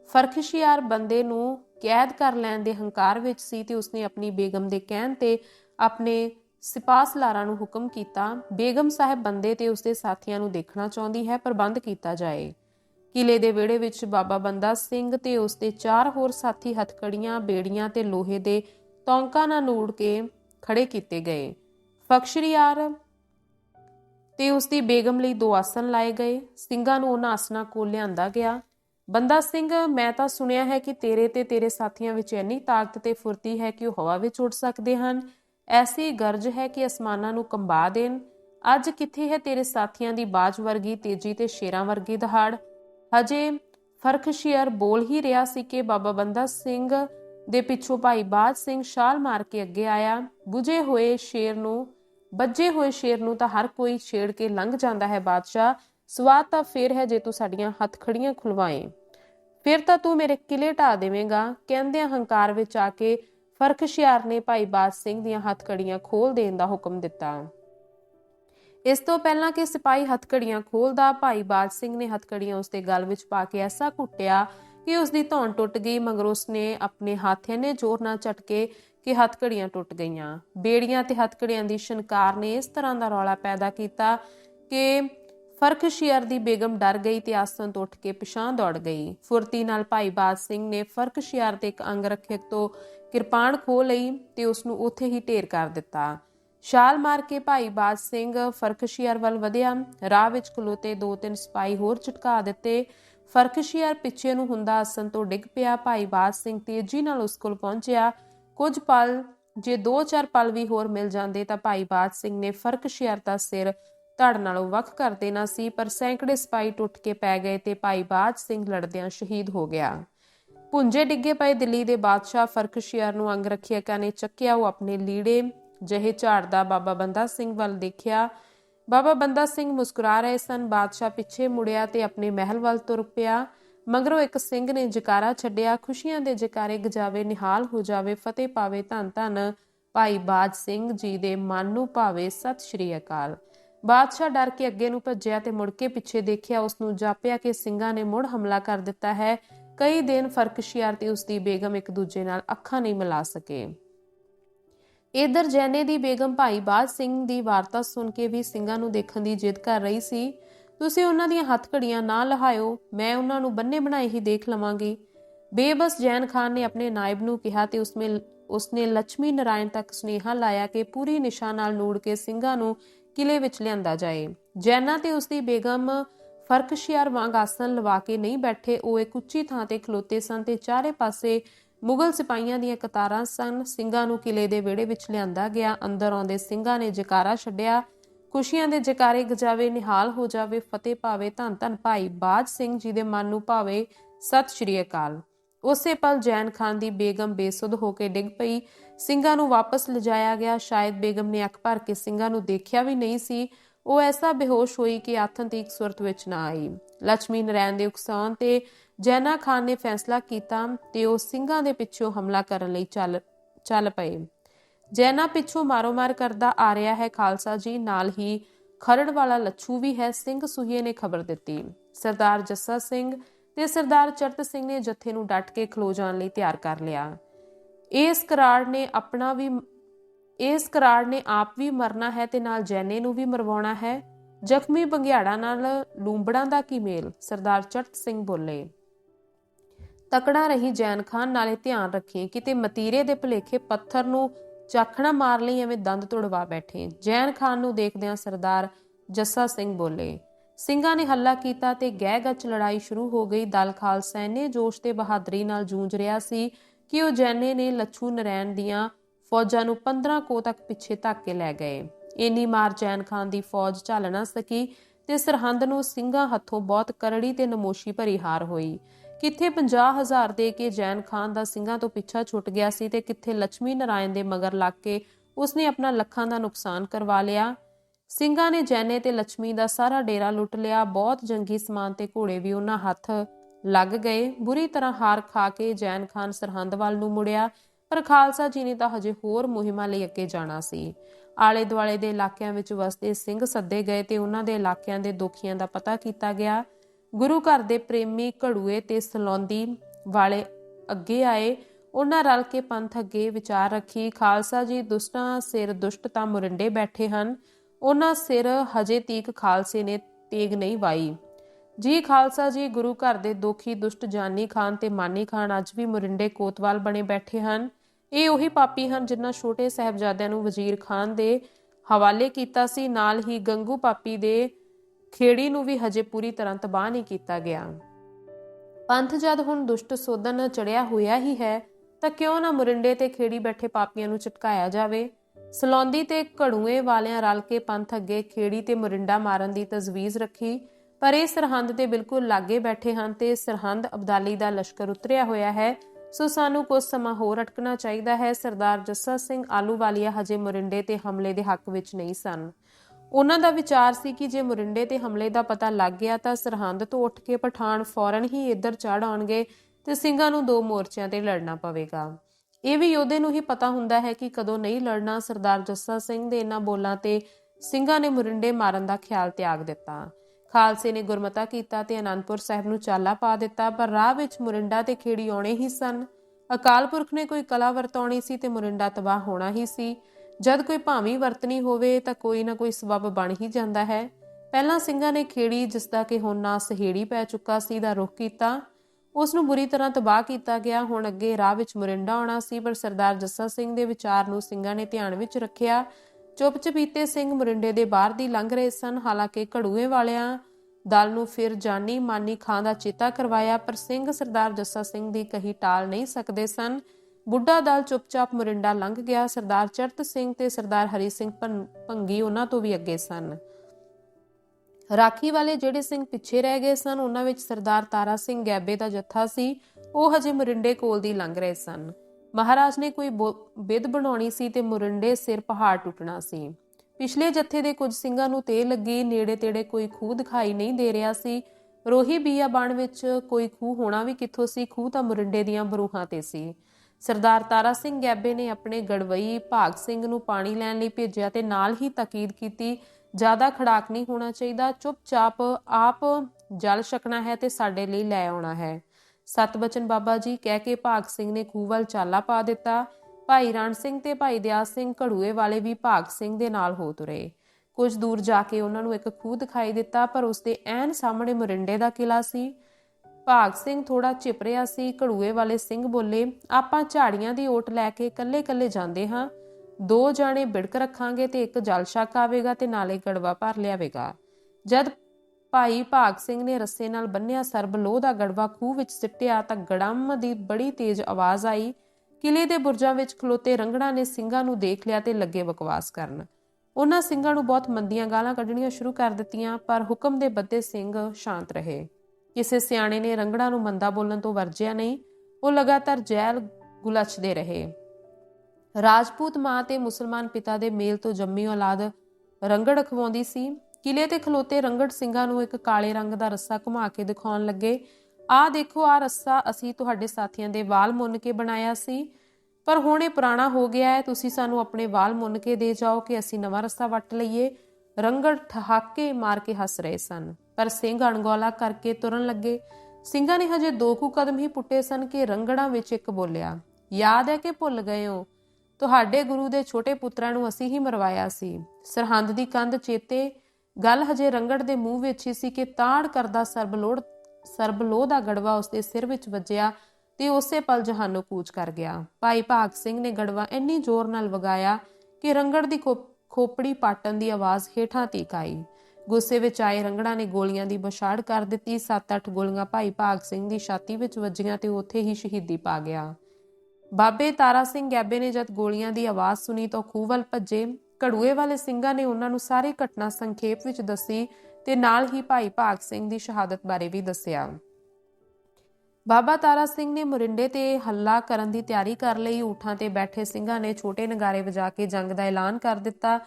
ਫਰਖਸ਼ਿਆਰ ਬੰਦੇ ਨੂੰ ਕੈਦ ਕਰ ਲੈਣ ਦੇ ਹੰਕਾਰ ਵਿੱਚ ਸੀ ਤੇ ਉਸਨੇ ਆਪਣੀ ਬੇਗਮ ਦੇ ਕਹਿਣ ਤੇ ਆਪਣੇ ਸਿਪਾਸਲਾਰਾਂ ਨੂੰ ਹੁਕਮ ਕੀਤਾ, ਬੇਗਮ ਸਾਹਿਬ ਬੰਦੇ ਤੇ ਉਸਦੇ ਸਾਥੀਆਂ ਨੂੰ ਦੇਖਣਾ ਚਾਹੁੰਦੀ ਹੈ, ਪ੍ਰਬੰਧ ਕੀਤਾ ਜਾਏ। ਕਿਲੇ ਦੇ ਵਿਹੜੇ ਵਿੱਚ ਬਾਬਾ ਬੰਦਾ ਸਿੰਘ ਤੇ ਉਸਦੇ ਚਾਰ ਹੋਰ ਸਾਥੀ ਹਥਕੜੀਆਂ, ਬੇੜੀਆਂ ਤੇ ਲੋਹੇ ਦੇ ਤੌਂਕਾਂ ਨਾਲ ਨੂੜ ਕੇ ਖੜੇ ਕੀਤੇ ਗਏ। ਫਖਸ਼ਰੀਆਰ ਤੇ ਉਸਦੀ ਬੇਗਮ ਲਈ ਦੋ ਆਸਨ ਲਾਏ ਗਏ। ਸਿੰਘਾਂ ਨੂੰ ਉਹਨਾਂ ਆਸਨਾਂ ਕੋਲ ਲਿਆਂਦਾ ਗਿਆ। ਬੰਦਾ ਸਿੰਘ, ਮੈਂ ਤਾਂ ਸੁਣਿਆ ਹੈ ਕਿ ਤੇਰੇ ਤੇ ਤੇਰੇ ਸਾਥੀਆਂ ਵਿੱਚ ਇੰਨੀ ਤਾਕਤ ਤੇ ਫੁਰਤੀ ਹੈ ਕਿ ਉਹ ਹਵਾ ਵਿੱਚ ਉੱਡ ਸਕਦੇ ਹਨ। ਐਸੀ ਗਰਜ ਹੈ ਕਿ ਅਸਮਾਨਾਂ ਨੂੰ ਕੰਬਾ ਦੇਣ। ਅੱਜ ਕਿੱਥੇ ਹੈ ਤੇਰੇ ਸਾਥੀਆਂ ਦੀ ਬਾਜ ਵਰਗੀ, ਤੇਜ਼ੀ ਤੇ ਸ਼ੇਰਾਂ ਵਰਗੀ ਦਹਾੜ? ਹਜੇ ਫਰਖਸ਼ੀਅਰ ਬੋਲ ਹੀ ਰਿਹਾ ਸੀ ਕਿ ਬਾਬਾ ਬੰਦਾ ਸਿੰਘ ਦੇ ਪਿੱਛੋਂ ਭਾਈ ਬਾਜ ਸਿੰਘ ਛਾਲ ਮਾਰ ਕੇ ਅੱਗੇ ਆਇਆ। 부ਝੇ ਹੋਏ ਸ਼ੇਰ ਨੂੰ ਬੱਜੇ ਹੋਏ ਸ਼ੇਰ ਨੂੰ ਤਾਂ ਹਰ ਕੋਈ ਛੇੜ ਕੇ ਲੰਘ ਜਾਂਦਾ ਹੈ ਬਾਦਸ਼ਾਹ। ਸਵਾਦ ਤਾਂ ਫੇਰ ਹੈ ਜੇ ਤੂੰ ਸਾਡੀਆਂ ਹੱਥ ਖੜੀਆਂ ਖੁਲਵਾਏ। ਫਿਰ ਤਾਂ ਤੂੰ ਮੇਰੇ ਕਿਲੇ ਢਾ ਦੇਵੇਂਗਾ। ਕਹਿੰਦਿਆਂ ਹੰਕਾਰ ਵਿੱਚ ਆ ਕੇ ਫਰਖਸ਼ਿਆਰ ਨੇ ਭਾਈ ਬਾਜ ਸਿੰਘ ਦੀਆਂ ਹੱਥ ਕੜੀਆਂ ਖੋਲ ਦੇਣ ਦਾ ਹੁਕਮ ਦਿੱਤਾ। ਇਸ ਤੋਂ ਪਹਿਲਾਂ ਕਿ ਸਿਪਾਹੀ ਹੱਥਕੜੀਆਂ ਖੋਲਦਾ, ਭਾਈ ਬਾਜ ਸਿੰਘ ਨੇ ਹੱਥਕੜੀਆਂ ਉਸ ਦੇ ਗਲ ਵਿੱਚ ਪਾ ਕੇ ਐਸਾ ਘੁੱਟਿਆ ਕਿ ਉਸ ਦੀ ਧੌਣ ਟੁੱਟ ਗਈ, ਮਗਰ ਉਸ ਨੇ ਆਪਣੇ ਹੱਥ ਨੇ ਜ਼ੋਰ ਨਾਲ ਝਟਕੇ ਕਿ ਹੱਥਕੜੀਆਂ ਟੁੱਟ ਗਈਆਂ। ਬੇੜੀਆਂ ਤੇ ਹੱਥਕੜੀਆਂ ਦੀ ਸ਼ਨਕਾਰ ਨੇ ਇਸ ਤਰ੍ਹਾਂ ਦਾ ਰੌਲਾ ਪੈਦਾ ਕੀਤਾ ਕਿ ਫਰਖਸ਼ੀਅਰ ਦੀ ਬੇਗਮ ਡਰ ਗਈ ਤੇ ਆਸਣ ਤੋਂ ਉੱਠ ਕੇ ਪਿਛਾਂ ਦੌੜ ਗਈ। ਫੁਰਤੀ ਨਾਲ ਭਾਈ ਬਾਜ ਸਿੰਘ ਨੇ ਫਰਖਸ਼ੀਅਰ ਦੇ ਇੱਕ ਅੰਗ ਰੱਖਿਅਕ ਤੋਂ ਕਿਰਪਾਨ ਖੋ ਲਈ ਤੇ ਉਸ ਨੂੰ ਉੱਥੇ ਹੀ ਢੇਰ ਕਰ ਦਿੱਤਾ। ਛਾਲ ਮਾਰ ਕੇ ਭਾਈ ਬਾਜ ਸਿੰਘ ਫਰਖਸ਼ੀਅਰ ਵੱਲ ਵਧਿਆ। ਰਾਹ ਵਿੱਚ ਖਲੋਤੇ ਦੋ ਤਿੰਨ ਸਿਪਾਹੀ ਹੋਰ ਝਟਕਾ ਦਿੱਤੇ। ਫਰਖਸ਼ੀਅਰ ਪਿੱਛੇ ਨੂੰ ਹੁੰਦਾ ਆਸਣ ਤੋਂ ਡਿੱਗ ਪਿਆ। ਭਾਈ ਬਾਜ ਸਿੰਘ ਤੇਜ਼ੀ ਨਾਲ ਉਸ ਕੋਲ ਪਹੁੰਚਿਆ। ਕੁਝ ਪਲ, ਜੇ ਦੋ ਚਾਰ ਪਲ ਵੀ ਹੋਰ ਮਿਲ ਜਾਂਦੇ ਤਾਂ ਭਾਈ ਬਾਜ ਸਿੰਘ ਨੇ ਫਰਖਸ਼ੀਅਰ ਦਾ ਸਿਰ ਧੜ ਨਾਲੋਂ ਵੱਖ ਕਰ ਦੇਣਾ ਸੀ, ਪਰ ਸੈਂਕੜੇ ਸਿਪਾਹੀ ਟੁੱਟ ਕੇ ਪੈ ਗਏ ਤੇ ਭਾਈ ਬਾਜ ਸਿੰਘ ਲੜਦਿਆਂ ਸ਼ਹੀਦ ਹੋ ਗਿਆ। ਪੁੰਜੇ ਡਿੱਗੇ ਪਏ ਦਿੱਲੀ ਦੇ ਬਾਦਸ਼ਾਹ ਫਰਖਸ਼ੀਆਰ ਨੂੰ ਅੰਗ ਰੱਖਿਆਕਾਂ ਨੇ ਚੱਕਿਆ, ਉਹ ਆਪਣੇ ਲੀੜੇ ਜਿਹੇ ਝਾੜਦਾ ਬਾਬਾ ਬੰਦਾ ਸਿੰਘ ਵੱਲ ਦੇਖਿਆ। ਬਾਬਾ ਬੰਦਾ ਸਿੰਘ ਮੁਸਕਰਾ ਰਹੇ ਸਨ, ਬਾਦਸ਼ਾਹ ਪਿੱਛੇ ਮੁੜਿਆ ਤੇ ਆਪਣੇ ਮਹਿਲ ਵੱਲ ਤੁਰ ਪਿਆ। ਮਗਰੋਂ ਇੱਕ ਸਿੰਘ ਨੇ ਜਕਾਰਾ ਛੱਡਿਆ, ਖੁਸ਼ੀਆਂ ਦੇ ਜਕਾਰੇ ਗਜਾਵੇ, ਨਿਹਾਲ ਹੋ ਜਾਵੇ, ਫਤਿਹ ਪਾਵੇ, ਧੰਨ ਧੰਨ। ਭਾਈ ਬਾਜ ਸਿੰਘ ਜੀ ਦੇ ਮਨ ਨੂੰ ਭਾਵੇ, ਸਤਿ ਸ਼੍ਰੀ ਅਕਾਲ। ਬਾਦਸ਼ਾਹ ਡਰ ਕੇ ਅੱਗੇ ਨੂੰ ਭੱਜਿਆ ਤੇ ਮੁੜ ਕੇ ਪਿੱਛੇ ਦੇਖਿਆ ਉਸ ਨੂੰ ਜਾਪਿਆ ਕਿ ਸਿੰਘਾਂ ਨੇ ਮੁੜ ਹਮਲਾ ਕਰ ਦਿੱਤਾ ਹੈ। ਕਈ ਦਿਨ ਫਰਕਸ਼ਿਆਰ ਤੇ ਉਸ ਦੀ ਬੇਗਮ ਇੱਕ ਦੂਜੇ ਨਾਲ ਅੱਖਾਂ ਨਹੀਂ ਮਿਲਾ ਸਕੇ। ਇਧਰ ਜੈਨੇ ਦੀ ਬੇਗਮ ਭਾਈ ਬਾਜ ਸਿੰਘ ਦੀ ਵਾਰਤਾ ਸੁਣ ਕੇ ਵੀ ਸਿੰਘਾਂ ਨੂੰ ਦੇਖਣ ਦੀ ਜਿੱਦ ਕਰ ਰਹੀ ਸੀ। ਤੁਸੀਂ ਉਹਨਾਂ ਦੀਆਂ ਹੱਥ ਘੜੀਆਂ ਨਾ ਲਹਾਇਓ, ਮੈਂ ਉਹਨਾਂ ਨੂੰ ਬੰਨੇ ਬਣਾਏ ਹੀ ਦੇਖ ਲਵਾਂਗੀ। ਬੇਬਸ ਜੈਨ ਖਾਨ ਨੇ ਆਪਣੇ ਨਾਇਬ ਨੂੰ ਕਿਹਾ ਤੇ ਉਸਨੇ ਉਸਨੇ ਲక్ష్ਮੀ ਨਾਰਾਇਣ ਤੱਕ ਸੁਨੇਹਾ ਲਾਇਆ ਕਿ ਪੂਰੀ ਨਿਸ਼ਾ ਨਾਲ ਨੂੜ ਕੇ ਸਿੰਘਾਂ ਨੂੰ ਕਿਲੇ ਵਿੱਚ ਲਿਆਂਦਾ ਜਾਏ। ਜੈਨਾ ਤੇ ਉਸਦੀ ਬੇਗਮ ਫਰਕਸ਼ਿਆਰ ਵਾਂਗ ਆਸਨ ਲਵਾ ਕੇ ਨਹੀਂ ਬੈਠੇ, ਉਹ ਇੱਕ ਉੱਚੀ ਥਾਂ ਤੇ ਖਲੋਤੇ ਸਨ ਤੇ ਚਾਰੇ ਪਾਸੇ ਮੁਗਲ ਸਿਪਾਹੀਆਂ ਦੀਆਂ ਕਤਾਰਾਂ ਸਨ। ਸਿੰਘਾਂ ਨੂੰ ਕਿਲੇ ਦੇ ਵਿਹੜੇ ਵਿੱਚ ਲਿਆਂਦਾ ਗਿਆ। ਅੰਦਰ ਆਉਂਦੇ ਸਿੰਘਾਂ ਨੇ ਜਕਾਰਾ ਛੱਡਿਆ। ਖੁਸ਼ੀਆਂ ਦੇ ਜਕਾਰੇ ਗਜਾਵੇ, ਨਿਹਾਲ ਹੋ ਜਾਵੇ, ਫਤਿਹ ਪਾਵੇ। ਧੰਨ ਧੰਨ ਭਾਈ ਬਾਜ ਸਿੰਘ ਜੀ ਦੇ ਮਨ ਨੂੰ ਭਾਵੇ ਸਤਿ ਸ਼੍ਰੀ ਅਕਾਲ। ਉਸੇ ਪਲ ਜੈਨ ਖਾਨ ਦੀ ਬੇਗਮ ਬੇਸੁੱਧ ਹੋ ਕੇ ਡਿੱਗ ਪਈ। ਸਿੰਘਾਂ ਨੂੰ ਵਾਪਸ ਲਿਜਾਇਆ ਗਿਆ। ਸ਼ਾਇਦ ਬੇਗਮ ਨੇ ਅੱਖ ਭਰ ਕੇ ਸਿੰਘਾਂ ਨੂੰ ਦੇਖਿਆ ਵੀ ਨਹੀਂ ਸੀ। ਉਹ ਐਸਾ ਬੇਹੋਸ਼ ਹੋਈ ਕਿ ਆਥਨ ਤੀਕ ਸੁਰਤ ਵਿੱਚ ਨਾ ਆਈ। ਲక్ష్ਮੀ ਨਰੈਣ ਦੇ ਉਕਸਾਉਣ ਤੇ ਜੈਨਾ ਖਾਨ ਨੇ ਫੈਸਲਾ ਕੀਤਾ ਤੇ ਉਹ ਸਿੰਘਾਂ ਦੇ ਪਿੱਛੋਂ ਹਮਲਾ ਕਰਨ ਲਈ ਚੱਲ ਚੱਲ ਪਏ। ਜੈਨਾ ਪਿੱਛੋਂ ਮਾਰੋ-ਮਾਰ ਕਰਦਾ ਆ ਰਿਹਾ ਹੈ ਖਾਲਸਾ ਜੀ। ਨਾਲ ਹੀ ਖਰੜ ਵਾਲਾ ਲੱਛੂ ਵੀ ਹੈ, ਸਿੰਘ ਸੁਹੀਏ ਨੇ ਖਬਰ ਦਿੱਤੀ। ਸਰਦਾਰ ਜੱਸਾ ਸਿੰਘ ਤੇ ਸਰਦਾਰ ਚਰਤ ਸਿੰਘ ਨੇ ਜੱਥੇ ਨੂੰ ਡਟ ਕੇ ਖਲੋ ਜਾਣ ਲਈ ਤਿਆਰ ਕਰ ਲਿਆ। ਇਸ ਕਰਾਰ ਨੇ ਆਪਣਾ ਵੀ, ਇਸ ਕਰਾਰ ਨੇ ਆਪ ਵੀ ਮਰਨਾ ਹੈ ਤੇ ਨਾਲ ਜੈਨੇ ਨੂੰ ਵੀ ਮਰਵਾਉਣਾ ਹੈ। ਜ਼ਖਮੀ ਬੰਗਿਆੜਾ ਨਾਲ ਲੂੰਬੜਾਂ ਦਾ ਕੀ ਮੇਲ? ਸਰਦਾਰ ਚਰਤ ਸਿੰਘ ਬੋਲੇ। ਤਕੜਾ ਰਹੀ ਜੈਨ ਖਾਨ, ਨਾਲੇ ਧਿਆਨ ਰੱਖੀ ਕਿਤੇ ਮਤੀਰੇ ਦੇ ਭਲੇਖੇ ਪੱਥਰ ਨੂੰ ਚਾਖਣਾ ਮਾਰ ਲਈ, ਐਵੇਂ ਦੰਦ ਤੁੜਵਾ ਬੈਠੇ। ਜੈਨ ਖਾਨ ਨੂੰ ਦੇਖਦਿਆਂ ਸਰਦਾਰ ਜੱਸਾ ਸਿੰਘ ਬੋਲੇ, ਸਿੰਘਾਂ ਨੇ ਹੱਲਾ ਕੀਤਾ ਤੇ ਗਹਿ ਗੱਚ ਲੜਾਈ ਸ਼ੁਰੂ ਹੋ ਗਈ। ਦਲ ਖਾਲਸਾ ਇੰਨੇ ਜੋਸ਼ ਤੇ ਬਹਾਦਰੀ ਨਾਲ ਜੂਝ ਰਿਹਾ ਸੀ ਕਿ ਉਹ ਜੈਨੇ ਨੇ ਲੱਛੂ ਨਰੈਣ ਦੀਆਂ ਫੌਜਾਂ ਨੂੰ 15 ਕੋ ਤੱਕ ਪਿੱਛੇ ਧੱਕ ਕੇ ਲੈ ਗਏ। ਇੰਨੀ ਮਾਰ ਜੈਨ ਖਾਨ ਦੀ ਫੌਜ ਝੱਲ ਨਾ ਸਕੀ ਤੇ ਸਰਹੰਦ ਨੂੰ ਸਿੰਘਾਂ ਹੱਥੋਂ ਬਹੁਤ ਕਰੜੀ ਤੇ ਨਮੋਸ਼ੀ ਭਰੀ ਹਾਰ ਹੋਈ। ਕਿੱਥੇ 50000 ਦੇ ਕੇ ਜੈਨ ਖਾਨ ਦਾ ਸਿੰਘਾਂ ਤੋਂ ਪਿੱਛਾ ਛੁੱਟ ਗਿਆ ਸੀ ਤੇ ਕਿੱਥੇ ਲక్ష్ਮੀ ਨਾਰਾਇਣ ਦੇ ਮਗਰ ਲੱਗ ਕੇ ਉਸਨੇ ਆਪਣਾ ਲੱਖਾਂ ਦਾ ਨੁਕਸਾਨ ਕਰਵਾ ਲਿਆ। ਸਿੰਘਾਂ ਨੇ ਜੈਨੇ ਤੇ ਲక్ష్ਮੀ ਦਾ ਸਾਰਾ ਡੇਰਾ ਲੁੱਟ ਲਿਆ। ਬਹੁਤ ਜੰਗੀ ਸਮਾਨ ਤੇ ਘੋੜੇ ਵੀ ਉਹਨਾਂ ਹੱਥ ਲੱਗ ਗਏ। ਬੁਰੀ ਤਰ੍ਹਾਂ ਹਾਰ ਖਾ ਕੇ ਜੈਨ ਖਾਨ ਸਰਹੰਦ ਵੱਲ ਨੂੰ ਮੁੜਿਆ। ਪਰ ਖਾਲਸਾ ਜੀ ਨੇ ਤਾਂ ਹਜੇ ਹੋਰ ਮੁਹਿੰਮਾਂ ਲਈ ਅੱਗੇ ਜਾਣਾ ਸੀ। ਆਲੇ ਦੁਆਲੇ ਦੇ ਇਲਾਕਿਆਂ ਵਿੱਚ ਵਸਦੇ ਸਿੰਘ ਸੱਦੇ ਗਏ ਤੇ ਉਹਨਾਂ ਦੇ ਇਲਾਕਿਆਂ ਦੇ ਦੁਖੀਆਂ ਦਾ ਪਤਾ ਕੀਤਾ ਗਿਆ। ਗੁਰੂ ਘਰ ਦੇ ਪ੍ਰੇਮੀ ਘੜੂਏ ਤੇ ਸਲੌਂਦੀ ਵਾਲੇ ਅੱਗੇ ਆਏ। ਉਹਨਾਂ ਰਲ ਕੇ ਪੰਥ ਅੱਗੇ ਵਿਚਾਰ ਰੱਖੀ। ਖਾਲਸਾ ਜੀ ਦੁਸ਼ਟਾਂ ਸਿਰ ਦੁਸ਼ਟ ਤਾਂ ਮੁਰੰਡੇ ਬੈਠੇ ਹਨ। ਉਹਨਾਂ ਸਿਰ ਹਜੇ ਤੀਕ ਖਾਲਸੇ ਨੇ ਤੇਗ ਨਹੀਂ ਵਾਈ। ਜੀ ਖਾਲਸਾ ਜੀ ਗੁਰੂ ਘਰ ਦੇ ਦੋਖੀ ਦੁਸ਼ਟ ਜਾਨੀ ਖਾਨ ਤੇ ਮਾਨੀ ਖਾਨ ਅੱਜ ਵੀ ਮੁਰਿੰਡੇ ਕੋਤਵਾਲ ਬਣੇ ਬੈਠੇ ਹਨ। ਇਹ ਉਹੀ ਪਾਪੀ ਹਨ ਜਿਨ੍ਹਾਂ ਛੋਟੇ ਸਹਿਬਜ਼ਾਦਿਆਂ ਨੂੰ ਵਜ਼ੀਰ ਖਾਨ ਦੇ ਹਵਾਲੇ ਕੀਤਾ ਸੀ। ਨਾਲ ਹੀ ਗੰਗੂ ਪਾਪੀ ਦੇ ਖੇੜੀ ਨੂੰ ਵੀ ਹਜੇ ਪੂਰੀ ਤਰ੍ਹਾਂ ਤਬਾਹ ਨਹੀਂ ਕੀਤਾ ਗਿਆ। ਪੰਥ ਜਦ ਹੁਣ ਦੁਸ਼ਟ ਸੋਧਨ ਚੜਿਆ ਹੋਇਆ ਹੀ ਹੈ, ਤਾਂ ਕਿਉਂ ਨਾ ਮੁਰਿੰਡੇ ਤੇ ਖੇੜੀ ਬੈਠੇ ਪਾਪੀਆਂ ਨੂੰ ਚਟਕਾਇਆ ਜਾਵੇ? ਸਲੌਂਦੀ ਤੇ ਘੜੂਏ ਵਾਲਿਆਂ ਰਲ ਕੇ ਪੰਥ ਅੱਗੇ ਖੇੜੀ ਤੇ ਮੁਰਿੰਡਾ ਮਾਰਨ ਦੀ ਤਜਵੀਜ਼ ਰੱਖੀ, ਪਰ ਇਹ ਸਰਹੰਦ ਤੇ ਬਿਲਕੁਲ ਲਾਗੇ ਬੈਠੇ ਹਨ ਤੇ ਸਰਹੰਦ ਅਬਦਾਲੀ ਦਾ ਲਸ਼ਕਰ ਉਤਰਿਆ ਹੋਇਆ ਹੈ। ਸੋ ਸਾਨੂੰ ਕੁਝ ਸਮਾਂ ਹੋਰ ਅਟਕਣਾ ਚਾਹੀਦਾ ਹੈ। ਸਰਦਾਰ ਜੱਸਾ ਸਿੰਘ ਆਲੂਵਾਲੀਆ ਹਜੇ ਮੁਰਿੰਡੇ ਤੇ ਹਮਲੇ ਦੇ ਹੱਕ ਵਿੱਚ ਨਹੀਂ ਸਨ। ਉਹਨਾਂ ਦਾ ਵਿਚਾਰ ਸੀ ਕਿ ਜੇ ਮੁਰਿੰਡੇ ਤੇ ਹਮਲੇ ਦਾ ਪਤਾ ਲੱਗ ਗਿਆ ਤਾਂ ਸਰਹੰਦ ਤੋਂ ਉੱਠ ਕੇ ਪਠਾਨ ਫੌਰਨ ਹੀ ਇੱਧਰ ਚੜ ਆਉਣਗੇ ਤੇ ਸਿੰਘਾਂ ਨੂੰ ਦੋ ਮੋਰਚਿਆਂ ਤੇ ਲੜਨਾ ਪਵੇਗਾ। ਇਹ ਵੀ ਯੋਧੇ ਨੂੰ ਹੀ ਪਤਾ ਹੁੰਦਾ ਹੈ ਕਿ ਕਦੋਂ ਨਹੀਂ ਲੜਨਾ, ਸਰਦਾਰ ਜੱਸਾ ਸਿੰਘ ਦੇ ਇਹਨਾਂ ਬੋਲਾਂ ਤੇ ਸਿੰਘਾਂ ਨੇ ਮੁਰਿੰਡੇ ਮਾਰਨ ਦਾ ਖਿਆਲ ਤਿਆਗ ਦਿੱਤਾ। ਖਾਲਸੇ ਨੇ ਗੁਰਮਤਾ ਕੀਤਾ ਤੇ ਅਨੰਦਪੁਰ ਸਾਹਿਬ ਨੂੰ ਚਾਲਾ ਪਾ ਦਿੱਤਾ, ਪਰ ਰਾਹ ਵਿੱਚ ਮੁਰਿੰਡਾ ਤੇ ਖੇੜੀ ਆਉਣੇ ਹੀ ਸਨ। ਅਕਾਲ ਪੁਰਖ ਨੇ ਕੋਈ ਕਲਾ ਵਰਤਾਉਣੀ ਸੀ ਤੇ ਮੁਰਿੰਡਾ ਤਬਾਹ ਹੋਣਾ ਹੀ ਸੀ। ਜਦ ਕੋਈ ਭਾਵੀ ਵਰਤਣੀ ਹੋਵੇ ਤਾਂ ਕੋਈ ਨਾ ਕੋਈ ਸਬਬ ਬਣ ਹੀ ਜਾਂਦਾ ਹੈ। ਪਹਿਲਾਂ ਸਿੰਘਾਂ ਨੇ ਖੇੜੀ ਜਿਸ ਦਾ ਕਿ ਹੁਣ ਨਾ ਸਹੇੜੀ ਪੈ ਚੁੱਕਾ ਸੀ ਦਾ ਰੁਖ ਕੀਤਾ। ਉਸ ਨੂੰ ਬੁਰੀ ਤਰ੍ਹਾਂ ਤਬਾਹ ਕੀਤਾ ਗਿਆ। ਹੁਣ ਅੱਗੇ ਰਾਹ ਵਿੱਚ ਮੁਰਿੰਡਾ ਆਉਣਾ ਸੀ, ਪਰ ਸਰਦਾਰ ਜੱਸਾ ਸਿੰਘ ਦੇ ਵਿਚਾਰ ਨੂੰ ਸਿੰਘਾਂ ਨੇ ਧਿਆਨ ਵਿੱਚ ਰੱਖਿਆ। ਚੁੱਪ ਚਪੀਤੇ ਸਿੰਘ ਮੁਰਿੰਡੇ ਦੇ ਬਾਹਰ ਦੀ ਲੰਘ ਰਹੇ ਸਨ। ਹਾਲਾਂਕਿ ਘੜੂਏ ਵਾਲਿਆਂ ਦਲ ਨੂੰ ਫਿਰ ਜਾਨੀ ਮਾਨੀ ਖਾਂ ਦਾ ਚੇਤਾ ਕਰਵਾਇਆ, ਪਰ ਸਿੰਘ ਸਰਦਾਰ ਜੱਸਾ ਸਿੰਘ ਦੀ ਕਹੀ ਟਾਲ ਨਹੀਂ ਸਕਦੇ ਸਨ। ਬੁੱਢਾ ਦਲ ਚੁੱਪਚਾਪ ਮੁਰਿੰਡਾ ਲੰਘ ਗਿਆ। ਸਰਦਾਰ ਚਰਤ ਸਿੰਘ ਤੇ ਸਰਦਾਰ ਹਰੀ ਸਿੰਘ ਭੰਗੀ ਉਹਨਾਂ ਤੋਂ ਵੀ ਅੱਗੇ ਸਨ। ਰਾਖੀ ਵਾਲੇ ਜਿਹੜੇ ਸਿੰਘ ਪਿੱਛੇ ਰਹਿ ਗਏ ਸਨ, ਉਹਨਾਂ ਵਿੱਚ ਸਰਦਾਰ ਤਾਰਾ ਸਿੰਘ ਗੈਬੇ ਦਾ ਜੱਥਾ ਸੀ। ਉਹ ਹਜੇ ਮੁਰਿੰਡੇ ਕੋਲ ਦੀ ਲੰਘ ਰਹੇ ਸਨ। ਮਹਾਰਾਜ ਨੇ ਕੋਈ ਬੋ- ਬਿਧ ਬਣਾਉਣੀ ਸੀ ਤੇ ਮੁਰਿੰਡੇ ਸਿਰ ਪਹਾੜ ਟੁੱਟਣਾ ਸੀ। ਪਿਛਲੇ ਜੱਥੇ ਦੇ ਕੁਝ ਸਿੰਘਾਂ ਨੂੰ ਤੇ ਲੱਗੀ ਨੇੜੇ ਤੇੜੇ ਕੋਈ ਖੂਹ ਦਿਖਾਈ ਨਹੀਂ ਦੇ ਰਿਹਾ ਸੀ। ਰੋਹੀ ਬੀਆ ਬਣ ਵਿੱਚ ਕੋਈ ਖੂਹ ਹੋਣਾ ਵੀ ਕਿੱਥੋਂ ਸੀ? ਖੂਹ ਤਾਂ ਮੁਰਿੰਡੇ ਦੀਆਂ ਬਰੂਹਾਂ ਤੇ ਸੀ। ਸਰਦਾਰ ਤਾਰਾ ਸਿੰਘ ਗੈਬੇ ਨੇ ਆਪਣੇ ਗੜਵਈ ਭਾਗ ਸਿੰਘ ਨੂੰ ਪਾਣੀ ਲੈਣ ਲਈ ਭੇਜਿਆ ਤੇ ਨਾਲ ਹੀ ਤਾਕੀਦ ਕੀਤੀ, ਜ਼ਿਆਦਾ ਖੜਾਕ ਨਹੀਂ ਹੋਣਾ ਚਾਹੀਦਾ, ਚੁੱਪਚਾਪ ਆਪ ਜਲ ਛਕਣਾ ਹੈ ਤੇ ਸਾਡੇ ਲਈ ਲੈ ਆਉਣਾ ਹੈ। ਸਤ ਬਚਨ ਬਾਬਾ ਜੀ, ਕਹਿ ਕੇ ਭਾਗ ਸਿੰਘ ਨੇ ਖੂਹ ਵੱਲ ਚਾਲਾ ਪਾ ਦਿੱਤਾ। ਭਾਈ ਰਣ ਸਿੰਘ ਤੇ ਭਾਈ ਦਿਆਸ ਸਿੰਘ ਘੜੂਏ ਵਾਲੇ ਵੀ ਭਾਗ ਸਿੰਘ ਦੇ ਨਾਲ ਹੋ ਤੁਰੇ। ਕੁਝ ਦੂਰ ਜਾ ਕੇ ਉਹਨਾਂ ਨੂੰ ਇੱਕ ਖੂਹ ਦਿਖਾਈ ਦਿੱਤਾ, ਪਰ ਉਸ ਦੇ ਐਨ ਸਾਹਮਣੇ ਮੋਰਿੰਡੇ ਦਾ ਕਿਲਾ ਸੀ। ਭਾਗ ਸਿੰਘ ਥੋੜਾ ਰਿਹਾ ਸੀ, ਘੜੂਏ ਵਾਲੇ ਸਿੰਘ ਬੋਲੇ, ਆਪਾਂ ਝਾੜੀਆਂ ਦੀ ਓਟ ਲੈ ਕੇ ਕੱਲੇ-ਕੱਲੇ ਜਾਂਦੇ ਹਾਂ। ਦੋ ਜਾਣੇ ਬਿੜਕ ਰੱਖਾਂਗੇ ਤੇ ਇੱਕ ਜਲ ਛੱਕ ਆਵੇਗਾ ਤੇ ਨਾਲੇ ਗੜਵਾ ਭਰ ਲਿਆਵੇਗਾ। ਜਦ ਭਾਈ ਭਾਗ ਸਿੰਘ ਨੇ ਰੱਸੇ ਨਾਲ ਬੰਨਿਆ, ਸਰਬ ਲੋਹ ਦਾ ਗੜਵਾ ਖੂਹ ਵਿੱਚ ਸਿੱਟਿਆ, ਤਾਂ ਗੜਮ ਦੀ ਬੜੀ ਤੇਜ਼ ਆਵਾਜ਼ ਆਈ। ਕਿਲੇ ਦੇ ਬੁਰਜਾਂ ਵਿੱਚ ਖਲੋਤੇ ਰੰਗੜਾ ਨੇ ਸਿੰਘਾਂ ਨੂੰ ਦੇਖ ਲਿਆ ਤੇ ਲੱਗੇ ਬਕਵਾਸ ਕਰਨ। ਉਹਨਾਂ ਸਿੰਘਾਂ ਨੂੰ ਬਹੁਤ ਮੰਦੀਆਂ ਗਾਲਾਂ ਕੱਢਣੀਆਂ ਸ਼ੁਰੂ ਕਰ ਦਿੱਤੀਆਂ, ਪਰ ਹੁਕਮ ਦੇ ਬੱਦੇ ਸਿੰਘ ਸ਼ਾਂਤ ਰਹੇ। ਕਿਸੇ ਸਿਆਣੇ ਨੇ ਰੰਗੜਾ ਨੂੰ ਮੰਦਾ ਬੋਲਣ ਤੋਂ ਵਰਜਿਆ ਨਹੀਂ, ਉਹ ਲਗਾਤਾਰ ਜੈਲ ਗੁਲਛਦੇ ਰਹੇ। ਰਾਜਪੂਤ ਮਾਂ ਤੇ ਮੁਸਲਮਾਨ ਪਿਤਾ ਦੇ ਮੇਲ ਤੋਂ ਜੰਮੀ ਔਲਾਦ ਰੰਗੜ ਖਵਾਉਂਦੀ ਸੀ। ਕਿਲੇ ਤੇ ਖਲੋਤੇ ਰੰਗੜ ਸਿੰਘਾਂ ਨੂੰ ਇੱਕ ਕਾਲੇ ਰੰਗ ਦਾ ਰੱਸਾ ਘੁਮਾ ਕੇ ਦਿਖਾਉਣ ਲੱਗੇ। ਆਹ ਦੇਖੋ ਆਹ ਰੱਸਾ ਅਸੀਂ ਤੁਹਾਡੇ ਸਾਥੀਆਂ ਦੇ ਵਾਲ ਮੁੰਨ ਕੇ ਬਣਾਇਆ ਸੀ। ਪਰ ਹੁਣ ਇਹ ਪੁਰਾਣਾ ਹੋ ਗਿਆ ਹੈ, ਤੁਸੀਂ ਸਾਨੂੰ ਆਪਣੇ ਵਾਲ ਮੁੰਨ ਕੇ ਦੇ ਜਾਓ ਕਿ ਅਸੀਂ ਨਵਾਂ ਰੱਸਾ ਵੱਟ ਲਈਏ। ਰੰਗੜ ਠਹਾਕੇ ਮਾਰ ਕੇ ਹੱਸ ਰਹੇ ਸਨ। ਪਰ ਸਿੰਘ ਅਣਗੌਲਾ ਕਰਕੇ ਤੁਰਨ ਲੱਗੇ। ਸਿੰਘਾਂ ਨੇ ਹਜੇ ਦੋ ਕੁ ਕਦਮ ਹੀ ਪੁੱਟੇ ਸਨ ਕਿ ਰੰਗੜਾਂ ਵਿੱਚ ਇੱਕ ਬੋਲਿਆ, ਯਾਦ ਹੈ ਕਿ ਭੁੱਲ ਗਏ ਹੋ? ਤੁਹਾਡੇ ਗੁਰੂ ਦੇ ਛੋਟੇ ਪੁੱਤਰਾਂ ਨੂੰ ਅਸੀਂ ਹੀ ਮਰਵਾਇਆ ਸੀ। ਸਰਹੰਦ ਦੀ ਕੰਧ ਚੇਤੇ ਗੱਲ ਹਜੇ ਰੰਗੜ ਦੇ ਮੂੰਹ ਵਿੱਚ ਹੀ ਸੀ ਕਿ ਤਾੜ ਕਰਦਾ ਸਰਬਲੋੜ, ਸਰਬਲੋਹ ਦਾ ਗੜਵਾ ਉਸਦੇ ਸਿਰ ਵਿੱਚ ਵੱਜਿਆ ਤੇ ਉਸੇ ਪਲ ਜਹਾਨੋਂ ਕੂਚ ਕਰ ਗਿਆ। ਭਾਈ ਭਾਗ ਸਿੰਘ ਨੇ ਗੜਵਾ ਇੰਨੀ ਜ਼ੋਰ ਨਾਲ ਵਗਾਇਆ ਕਿ ਰੰਗੜ ਦੀ ਖੋ- ਖੋਪੜੀ ਪਾਟਣ ਦੀ ਆਵਾਜ਼ ਹੇਠਾਂ ਤੀਕ ਆਈ। ਗੁੱਸੇ ਵਿੱਚ ਆਏ ਰੰਗੜਾ ਨੇ ਗੋਲੀਆਂ ਦੀ ਬਛਾੜ ਕਰ ਦਿੱਤੀ। 7-8 ਗੋਲੀਆਂ ਭਾਈ ਭਾਗ ਸਿੰਘ ਦੀ ਛਾਤੀ ਵਿੱਚ ਵੱਜੀਆਂ ਤੇ ਉੱਥੇ ਹੀ ਸ਼ਹੀਦੀ ਪਾ ਗਿਆ। ਬਾਬੇ ਤਾਰਾ ਸਿੰਘ ਗੈਬੇ ਨੇ ਜਦ ਗੋਲੀਆਂ ਦੀ ਆਵਾਜ਼ ਸੁਣੀ ਤਾਂ ਖੂਹ ਵੱਲ ਭੱਜੇ। ਘੜੂਏ ਵਾਲੇ ਸਿੰਘਾਂ ਨੇ ਉਹਨਾਂ ਨੂੰ ਸਾਰੀ ਘਟਨਾ ਸੰਖੇਪ ਵਿੱਚ ਦੱਸੀ ਤੇ ਨਾਲ ਹੀ ਭਾਈ ਭਾਗ ਸਿੰਘ ਦੀ ਸ਼ਹਾਦਤ ਬਾਰੇ ਵੀ ਦੱਸਿਆ। ਬਾਬਾ ਤਾਰਾ ਸਿੰਘ ਨੇ ਮੁਰਿੰਡੇ ਤੇ ਹੱਲਾ ਕਰਨ ਦੀ ਤਿਆਰੀ ਕਰ ਲਈ। ਊਠਾਂ ਤੇ ਬੈਠੇ ਸਿੰਘਾਂ ਨੇ ਛੋਟੇ ਨਗਾਰੇ ਵਜਾ ਕੇ ਜੰਗ ਦਾ ਐਲਾਨ ਕਰ ਦਿੱਤਾ।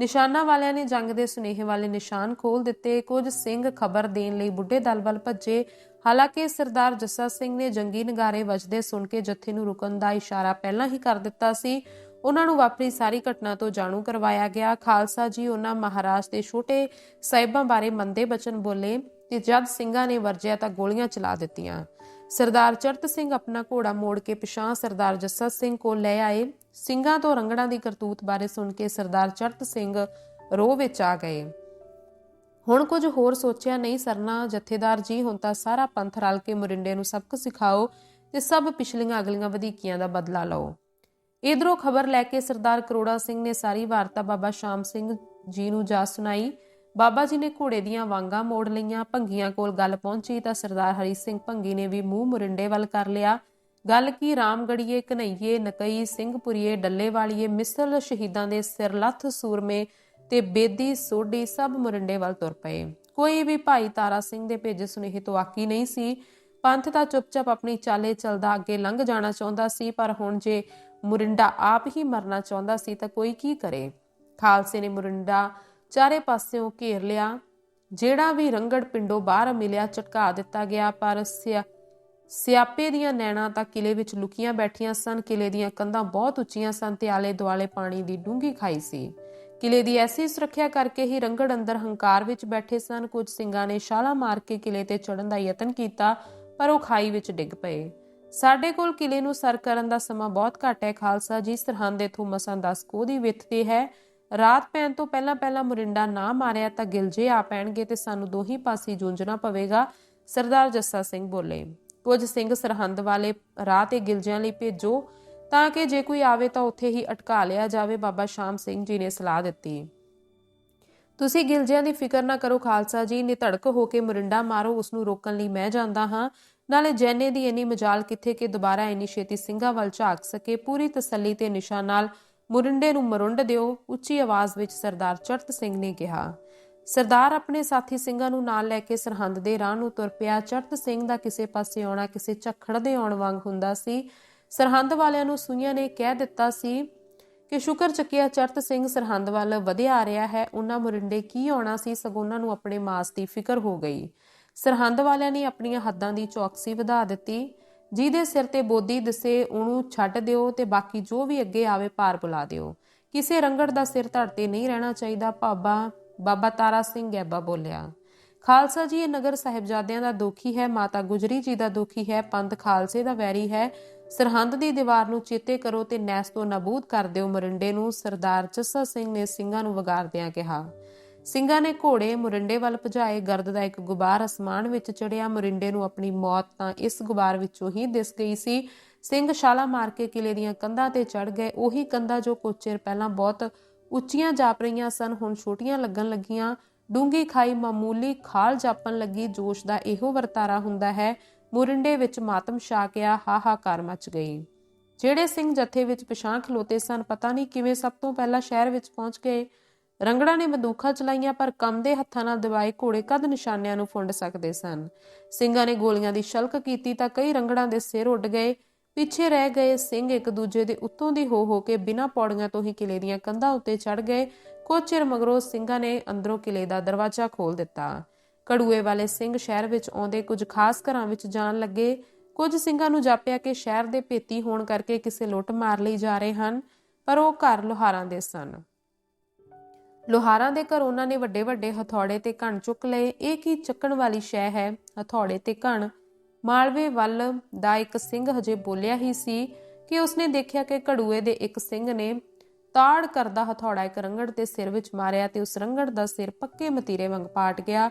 ਨਿਸ਼ਾਨਾ ਵਾਲਿਆਂ ਨੇ ਜੰਗ ਦੇ ਸੁਨੇਹੇ ਵਾਲੇ ਨਿਸ਼ਾਨ ਖੋਲ ਦਿੱਤੇ। ਕੁਝ ਸਿੰਘ ਖਬਰ ਦੇਣ ਲਈ ਬੁੱਢੇ ਦਲ ਵੱਲ ਭੱਜੇ। ਹਾਲਾਂਕਿ ਸਰਦਾਰ ਜੱਸਾ ਸਿੰਘ ਨੇ ਜੰਗੀ ਨਗਾਰੇ ਵੱਜਦੇ ਸੁਣ ਕੇ ਜੱਥੇ ਨੂੰ ਰੁਕਣ ਦਾ ਇਸ਼ਾਰਾ ਪਹਿਲਾਂ ਹੀ ਕਰ ਦਿੱਤਾ ਸੀ। ਉਹਨਾਂ ਨੂੰ ਵਾਪਰੀ ਸਾਰੀ ਘਟਨਾ ਤੋਂ ਜਾਣੂ ਕਰਵਾਇਆ ਗਿਆ। ਖਾਲਸਾ ਜੀ ਉਹਨਾਂ ਮਹਾਰਾਜ ਦੇ ਛੋਟੇ ਸਾਹਿਬਾਂ ਬਾਰੇ ਮੰਦੇ ਬਚਨ ਬੋਲੇ ਤੇ ਜਦ ਸਿੰਘਾਂ ਨੇ ਵਰਜਿਆ ਤਾਂ ਗੋਲੀਆਂ ਚਲਾ ਦਿੱਤੀਆਂ। ਸਰਦਾਰ ਚਰਤ ਸਿੰਘ ਆਪਣਾ ਘੋੜਾ ਮੋੜ ਕੇ ਪਿਛਾਂ ਸਰਦਾਰ ਜੱਸਾ ਸਿੰਘ ਕੋਲ ਲੈ ਆਏ। ਸਿੰਘਾਂ ਤੋਂ ਰੰਗੜਾਂ ਦੀ ਕਰਤੂਤ ਬਾਰੇ ਸੁਣ ਕੇ ਸਰਦਾਰ ਚਰਤ ਸਿੰਘ ਰੋਹ ਵਿੱਚ ਆ ਗਏ। ਹੁਣ ਕੁਝ ਹੋਰ ਸੋਚਿਆ ਨਹੀਂ, ਸਰਨਾ, ਜਥੇਦਾਰ ਜੀ, ਹੁਣ ਤਾਂ ਸਾਰਾ ਪੰਥ ਰਲ ਕੇ ਮੁਰਿੰਡੇ ਨੂੰ ਸਬਕ ਸਿਖਾਓ ਤੇ ਸਭ ਪਿਛਲੀਆਂ ਅਗਲੀਆਂ ਵਧੀਕੀਆਂ ਦਾ ਬਦਲਾ ਲਓ। ਇਧਰੋਂ ਖਬਰ ਲੈ ਕੇ ਸਰਦਾਰ ਕਰੋੜਾ ਸਿੰਘ ਨੇ ਸਾਰੀ ਵਾਰਤਾ ਬਾਬਾ ਸ਼ਾਮ ਸਿੰਘ ਜੀ ਨੂੰ ਜਾ ਸੁਣਾਈ। ਬਾਬਾ ਜੀ ਨੇ ਘੋੜੇ ਦੀਆਂ ਵਾਂਗਾਂ ਮੋੜ ਲਈਆਂ, ਭੰਗੀਆਂ ਕੋਲ ਗੱਲ ਪਹੁੰਚੀ ਤਾਂ ਸਰਦਾਰ ਹਰੀ ਸਿੰਘ ਭੰਗੀ ਨੇ ਵੀ ਮੂੰਹ ਮੁਰਿੰਡੇ ਵੱਲ ਕਰ ਲਿਆ। ਗੱਲ ਕੀ ਰਾਮਗੜੀਏ ਕਨਈਏ ਨਕਈ, ਸਿੰਘਪੁਰੀਏ ਡੱਲੇ ਵਾਲੀਏ ਮਿਸਲ ਸ਼ਹੀਦਾਂ ਦੇ ਸਿਰ ਲੱਥ ਸੂਰਮੇ ਤੇ ਬੇਦੀ ਸੋਢੀ ਸਭ ਮੁਰਿੰਡੇ ਵੱਲ ਤੁਰ ਪਏ। ਕੋਈ ਵੀ ਭਾਈ ਤਾਰਾ ਸਿੰਘ ਦੇ ਭੇਜੇ ਸੁਨੇਹੇ ਤੋਂ ਆਕੀ ਨਹੀਂ ਸੀ। ਪੰਥ ਤਾਂ ਚੁੱਪਚਾਪ ਆਪਣੀ ਚਾਲੇ ਚਲਦਾ ਅੱਗੇ ਲੰਘ ਜਾਣਾ ਚਾਹੁੰਦਾ ਸੀ, ਪਰ ਹੁਣ ਜੇ ਮੁਰਿੰਡਾ ਆਪ ਹੀ ਮਰਨਾ ਚਾਹੁੰਦਾ ਸੀ ਤਾਂ ਕੋਈ ਕੀ ਕਰੇ? ਖਾਲਸੇ ਨੇ ਮੁਰਿੰਡਾ ਚਾਰੇ ਪਾਸਿਓਂ ਘੇਰ ਲਿਆ। ਜਿਹੜਾ ਵੀ ਰੰਗੜ ਪਿੰਡੋਂ ਬਾਹਰ ਮਿਲਿਆ ਝਟਕਾ ਦਿੱਤਾ ਗਿਆ, ਪਰ ਸਿਆ, ਸਿਆਪੇ ਦੀਆਂ ਨੈਣਾ ਤਾਂ ਕਿਲੇ ਵਿੱਚ ਲੁਕੀਆਂ ਬੈਠੀਆਂ ਸਨ। ਕਿਲੇ ਦੀਆਂ ਕੰਧਾਂ ਬਹੁਤ ਉੱਚੀਆਂ ਸਨ ਤੇ ਆਲੇ ਦੁਆਲੇ ਪਾਣੀ ਦੀ ਡੂੰਗੀ ਖਾਈ ਸੀ। ਕਿਲੇ ਦੀ ਐਸੀ ਸੁਰੱਖਿਆ ਕਰਕੇ ਹੀ ਰੰਗੜ ਅੰਦਰ ਹੰਕਾਰ ਵਿੱਚ ਬੈਠੇ ਸਨ। ਕੁਝ ਸਿੰਘਾਂ ਨੇ ਛਾਲਾ ਮਾਰ ਕੇ ਕਿਲੇ ਤੇ ਚੜਨ ਦਾ ਯਤਨ ਕੀਤਾ, ਪਰ ਉਹ ਖਾਈ ਵਿੱਚ ਡਿੱਗ ਪਏ। ਸਾਡੇ ਕੋਲ ਕਿਲੇ ਨੂੰ ਸਰ ਕਰਨ ਦਾ ਸਮਾਂ ਬਹੁਤ ਘੱਟ ਹੈ। ਖਾਲਸਾ ਜੀ ਸਰਹੰਦ ਇਥੋਂ ਮਸਾਂ 10 ਕੋਹ ਦੀ ਵਿੱਥ ਤੇ ਹੈ। ਰਾਤ ਪੈਣ ਤੋਂ ਪਹਿਲਾਂ ਪਹਿਲਾਂ ਮੁਰਿੰਡਾ ਨਾ ਮਾਰਿਆ ਤਾਂ ਗਿਲਜੇ ਆ ਪੈਣਗੇ ਤੇ ਸਾਨੂੰ ਦੋਹੀ ਪਾਸੇ ਜੂਝਣਾ ਪਵੇਗਾ, ਸਰਦਾਰ ਜੱਸਾ ਸਿੰਘ ਬੋਲੇ। ਕੁਝ ਸਿੰਘ ਸਰਹੰਦ ਵਾਲੇ ਰਾਹ ਤੇ ਗਿਲਜਿਆਂ ਲਈ ਭੇਜੋ, ਤਾਂ ਕਿ ਜੇ ਕੋਈ ਆਵੇ ਤਾਂ ਉੱਥੇ ਹੀ ਅਟਕਾ ਲਿਆ ਜਾਵੇ ਬਾਬਾ ਸ਼ਾਮ ਸਿੰਘ ਜੀ ਨੇ ਸਲਾਹ ਦਿੱਤੀ। ਤੁਸੀਂ ਗਿਲਜਿਆਂ ਦੀ ਫਿਕਰ ਨਾ ਕਰੋ ਖਾਲਸਾ ਜੀ ਨੇ ਧੜਕ ਹੋ ਕੇ ਮੁਰਿੰਡਾ ਮਾਰੋ ਉਸ ਨੂੰ ਰੋਕਣ ਲਈ ਮੈਂ ਜਾਂਦਾ ਹਾਂ। ਨਾਲੇ ਜੈਨੇ ਦੀ ਇੰਨੀ ਮਜਾਲ ਕਿੱਥੇ ਕਿ ਦੁਬਾਰਾ ਇੰਨੀ ਛੇਤੀ ਸਿੰਘਾਂ ਵੱਲ ਝਾਕ ਸਕੇ, ਪੂਰੀ ਤਸੱਲੀ ਤੇ ਨਿਸ਼ਾਨ ਨਾਲ ਮੁਰਿੰਡੇ ਨੂੰ ਮਰੁੰਡ ਦਿਓ, ਉੱਚੀ ਆਵਾਜ਼ ਵਿੱਚ ਸਰਦਾਰ ਚੜਤ ਸਿੰਘ ਨੇ ਕਿਹਾ, ਸਰਦਾਰ ਆਪਣੇ ਸਾਥੀ ਸਿੰਘਾਂ ਨੂੰ ਨਾਲ ਲੈ ਕੇ ਸਰਹੰਦ ਦੇ ਰਾਹ ਨੂੰ ਤੁਰ ਪਿਆ। ਚੜਤ ਸਿੰਘ ਦਾ ਕਿਸੇ ਪਾਸੇ ਆਉਣਾ, ਕਿਸੇ ਝੱਖੜ ਦੇ ਆਉਣ ਵਾਂਗ ਹੁੰਦਾ ਸੀ। ਸਰਹੰਦ ਵਾਲਿਆਂ ਨੂੰ ਸੂਈਆਂ ਨੇ ਕਹਿ ਦਿੱਤਾ ਸੀ ਕਿ ਸ਼ੁਕਰ ਚੱਕਿਆ ਚਰਤ ਸਿੰਘ ਸਰਹੰਦ ਵੱਲ ਵਧਿਆ ਆ ਰਿਹਾ ਹੈ। ਉਹਨਾਂ ਮੁਰਿੰਡੇ ਕੀ ਆਉਣਾ ਸੀ? ਸਗੋਂ ਉਹਨਾਂ ਨੂੰ ਆਪਣੇ ਮਾਸ ਦੀ ਫਿਕਰ ਹੋ ਗਈ। ਸਰਹੰਦ ਵਾਲਿਆਂ ਨੇ ਆਪਣੀਆਂ ਹੱਦਾਂ ਦੀ ਚੌਕਸੀ ਵਧਾ ਦਿੱਤੀ। ਜਿਹਦੇ ਸਿਰ ਤੇ ਬੋਦੀ ਦਿਸੇ ਉਹਨੂੰ ਛੱਡ ਦਿਓ ਤੇ ਬਾਕੀ ਜੋ ਵੀ ਅੱਗੇ ਆਵੇ ਪਾਰ ਬੁਲਾ ਦਿਓ। ਕਿਸੇ ਰੰਗੜ ਦਾ ਸਿਰ ਧੜ ਤੇ ਨਹੀਂ ਰਹਿਣਾ ਚਾਹੀਦਾ। ਭਾਬਾ, ਬਾਬਾ ਤਾਰਾ ਸਿੰਘ ਗੈਬਾ ਬੋਲਿਆ, ਖਾਲਸਾ ਜੀ, ਇਹ ਨਗਰ ਸਾਹਿਬਜ਼ਾਦਿਆਂ ਦਾ ਦੋਖੀ ਹੈ, ਮਾਤਾ ਗੁਜਰੀ ਜੀ ਦਾ ਦੋਖੀ ਹੈ, ਪੰਥ ਖਾਲਸੇ ਦਾ ਵੈਰੀ ਹੈ। ਸਰਹੰਦ ਦੀ ਦੀਵਾਰ ਨੂੰ ਚੇਤੇ ਕਰੋ ਤੇ ਨੈਸ ਤੋਂ ਨਬੂਦ ਕਰ ਦਿਓ। ਮਰਿੰਡੇ ਨੂੰ ਸਰਦਾਰ ਜੱਸਾ ਸਿੰਘ ਨੇ ਸਿੰਘਾਂ ਨੂੰ ਵਗਾਰਦਿਆਂ ਕਿਹਾ। ਸਿੰਘਾਂ ਨੇ ਘੋੜੇ, ਮੁਰਿੰਡੇ ਵੱਲ ਭਜਾਏ ਗਰਦ ਦਾ ਇੱਕ ਗੁਬਾਰ ਅਸਮਾਨ ਵਿੱਚ ਚੜਿਆ। ਮੁਰਿੰਡੇ ਨੂੰ ਆਪਣੀ ਮੌਤ ਤਾਂ ਇਸ ਗੁਬਾਰ ਵਿੱਚੋਂ ਹੀ ਦਿਸ ਗਈ ਸੀ। ਸਿੰਘ ਛਾਲਾ ਮਾਰ ਕੇ ਕਿਲੇ ਦੀਆਂ ਕੰਧਾਂ ਤੇ ਚੜ ਗਏ। ਉਹੀ ਕੰਧਾਂ ਜੋ ਕੁਝ ਚਿਰ ਪਹਿਲਾਂ ਬਹੁਤ ਉੱਚੀਆਂ ਜਾਪ ਰਹੀਆਂ ਸਨ, ਹੁਣ ਛੋਟੀਆਂ ਲੱਗਣ ਲੱਗੀਆਂ। ਡੂੰਗੀ ਖਾਈ ਮਾਮੂਲੀ ਖਾਲ ਜਾਪਣ ਲੱਗੀ। ਜੋਸ਼ ਦਾ ਇਹੋ ਵਰਤਾਰਾ ਹੁੰਦਾ ਹੈ, ਮੁਰਿੰਡੇ ਵਿੱਚ ਮਾਤਮ ਛਾ ਗਿਆ ਹਾਹਾਕਾਰ ਮਚ ਗਈ। ਜਿਹੜੇ ਸਿੰਘ ਜਥੇ ਵਿੱਚ ਪਛਾਂ ਖਲੋਤੇ ਸਨ, ਪਤਾ ਨਹੀਂ ਕਿਵੇਂ ਸਭ ਤੋਂ ਪਹਿਲਾਂ ਸ਼ਹਿਰ ਵਿੱਚ ਪਹੁੰਚ ਗਏ। ਰੰਗੜਾ ਨੇ ਬੰਦੂਕਾਂ ਚਲਾਈਆਂ, ਪਰ ਕੰਮ ਦੇ ਹੱਥਾਂ ਨਾਲ ਦਵਾਈ ਘੋੜੇ ਕਦ ਨਿਸ਼ਾਨਿਆਂ ਨੂੰ ਫੁੰਡ ਸਕਦੇ ਸਨ। ਸਿੰਘਾਂ ਨੇ ਗੋਲੀਆਂ ਦੀ ਸ਼ਲਕ ਕੀਤੀ ਤਾਂ ਕਈ ਰੰਗੜਾਂ ਦੇ ਸਿਰ ਉੱਡ ਗਏ। ਪਿੱਛੇ ਰਹਿ ਗਏ ਸਿੰਘ ਇੱਕ ਦੂਜੇ ਦੇ ਉੱਤੋਂ ਦੀ ਹੋ ਹੋ ਕੇ ਬਿਨਾਂ ਪੌੜੀਆਂ ਤੋਂ ਹੀ ਕਿਲੇ ਦੀਆਂ ਕੰਧਾਂ ਉੱਤੇ ਚੜ ਗਏ। ਕੁਝ ਚਿਰ ਮਗਰੋਂ ਸਿੰਘਾਂ ਨੇ ਅੰਦਰੋਂ ਕਿਲੇ ਦਾ ਦਰਵਾਜ਼ਾ ਖੋਲ ਦਿੱਤਾ। ਕੜੂਏ ਵਾਲੇ ਸਿੰਘ ਸ਼ਹਿਰ ਵਿੱਚ ਆਉਂਦੇ ਕੁਝ ਖਾਸ ਘਰਾਂ ਵਿੱਚ ਜਾਣ ਲੱਗੇ। ਕੁਝ ਸਿੰਘਾਂ ਨੂੰ ਜਾਪਿਆ ਕਿ ਸ਼ਹਿਰ ਦੇ ਭੇਤੀ ਹੋਣ ਕਰਕੇ ਕਿਸੇ ਲੁੱਟ ਮਾਰ ਲਈ ਜਾ ਰਹੇ ਹਨ, ਪਰ ਉਹ ਘਰ ਲੋਹਾਰਾਂ ਦੇ ਸਨ। ਲੋਹਾਰਾਂ ਦੇ ਘਰ ਉਹਨਾਂ ਨੇ ਵੱਡੇ ਵੱਡੇ ਹਥੌੜੇ ਤੇ ਘਣ ਚੁੱਕ ਲਏ। ਇਹ ਕੀ ਚੱਕਣ ਵਾਲੀ ਸ਼ੈ ਹੈ? ਹਥੌੜੇ ਤੇ ਘਣ। ਮਾਲਵੇ ਵੱਲ ਦਾ ਇੱਕ ਸਿੰਘ ਹਜੇ ਬੋਲਿਆ ਹੀ ਸੀ ਕਿ ਉਸਨੇ ਦੇਖਿਆ ਕਿ ਘੜੂਏ ਦੇ ਇੱਕ ਸਿੰਘ ਨੇ ਤਾੜ ਕਰਦਾ ਹਥੌੜਾ ਇੱਕ ਰੰਗੜ ਦੇ ਸਿਰ ਵਿੱਚ ਮਾਰਿਆ ਤੇ ਉਸ ਰੰਗੜ ਦਾ ਸਿਰ ਪੱਕੇ ਮਤੀਰੇ ਵਾਂਗ ਪਾਟ ਗਿਆ।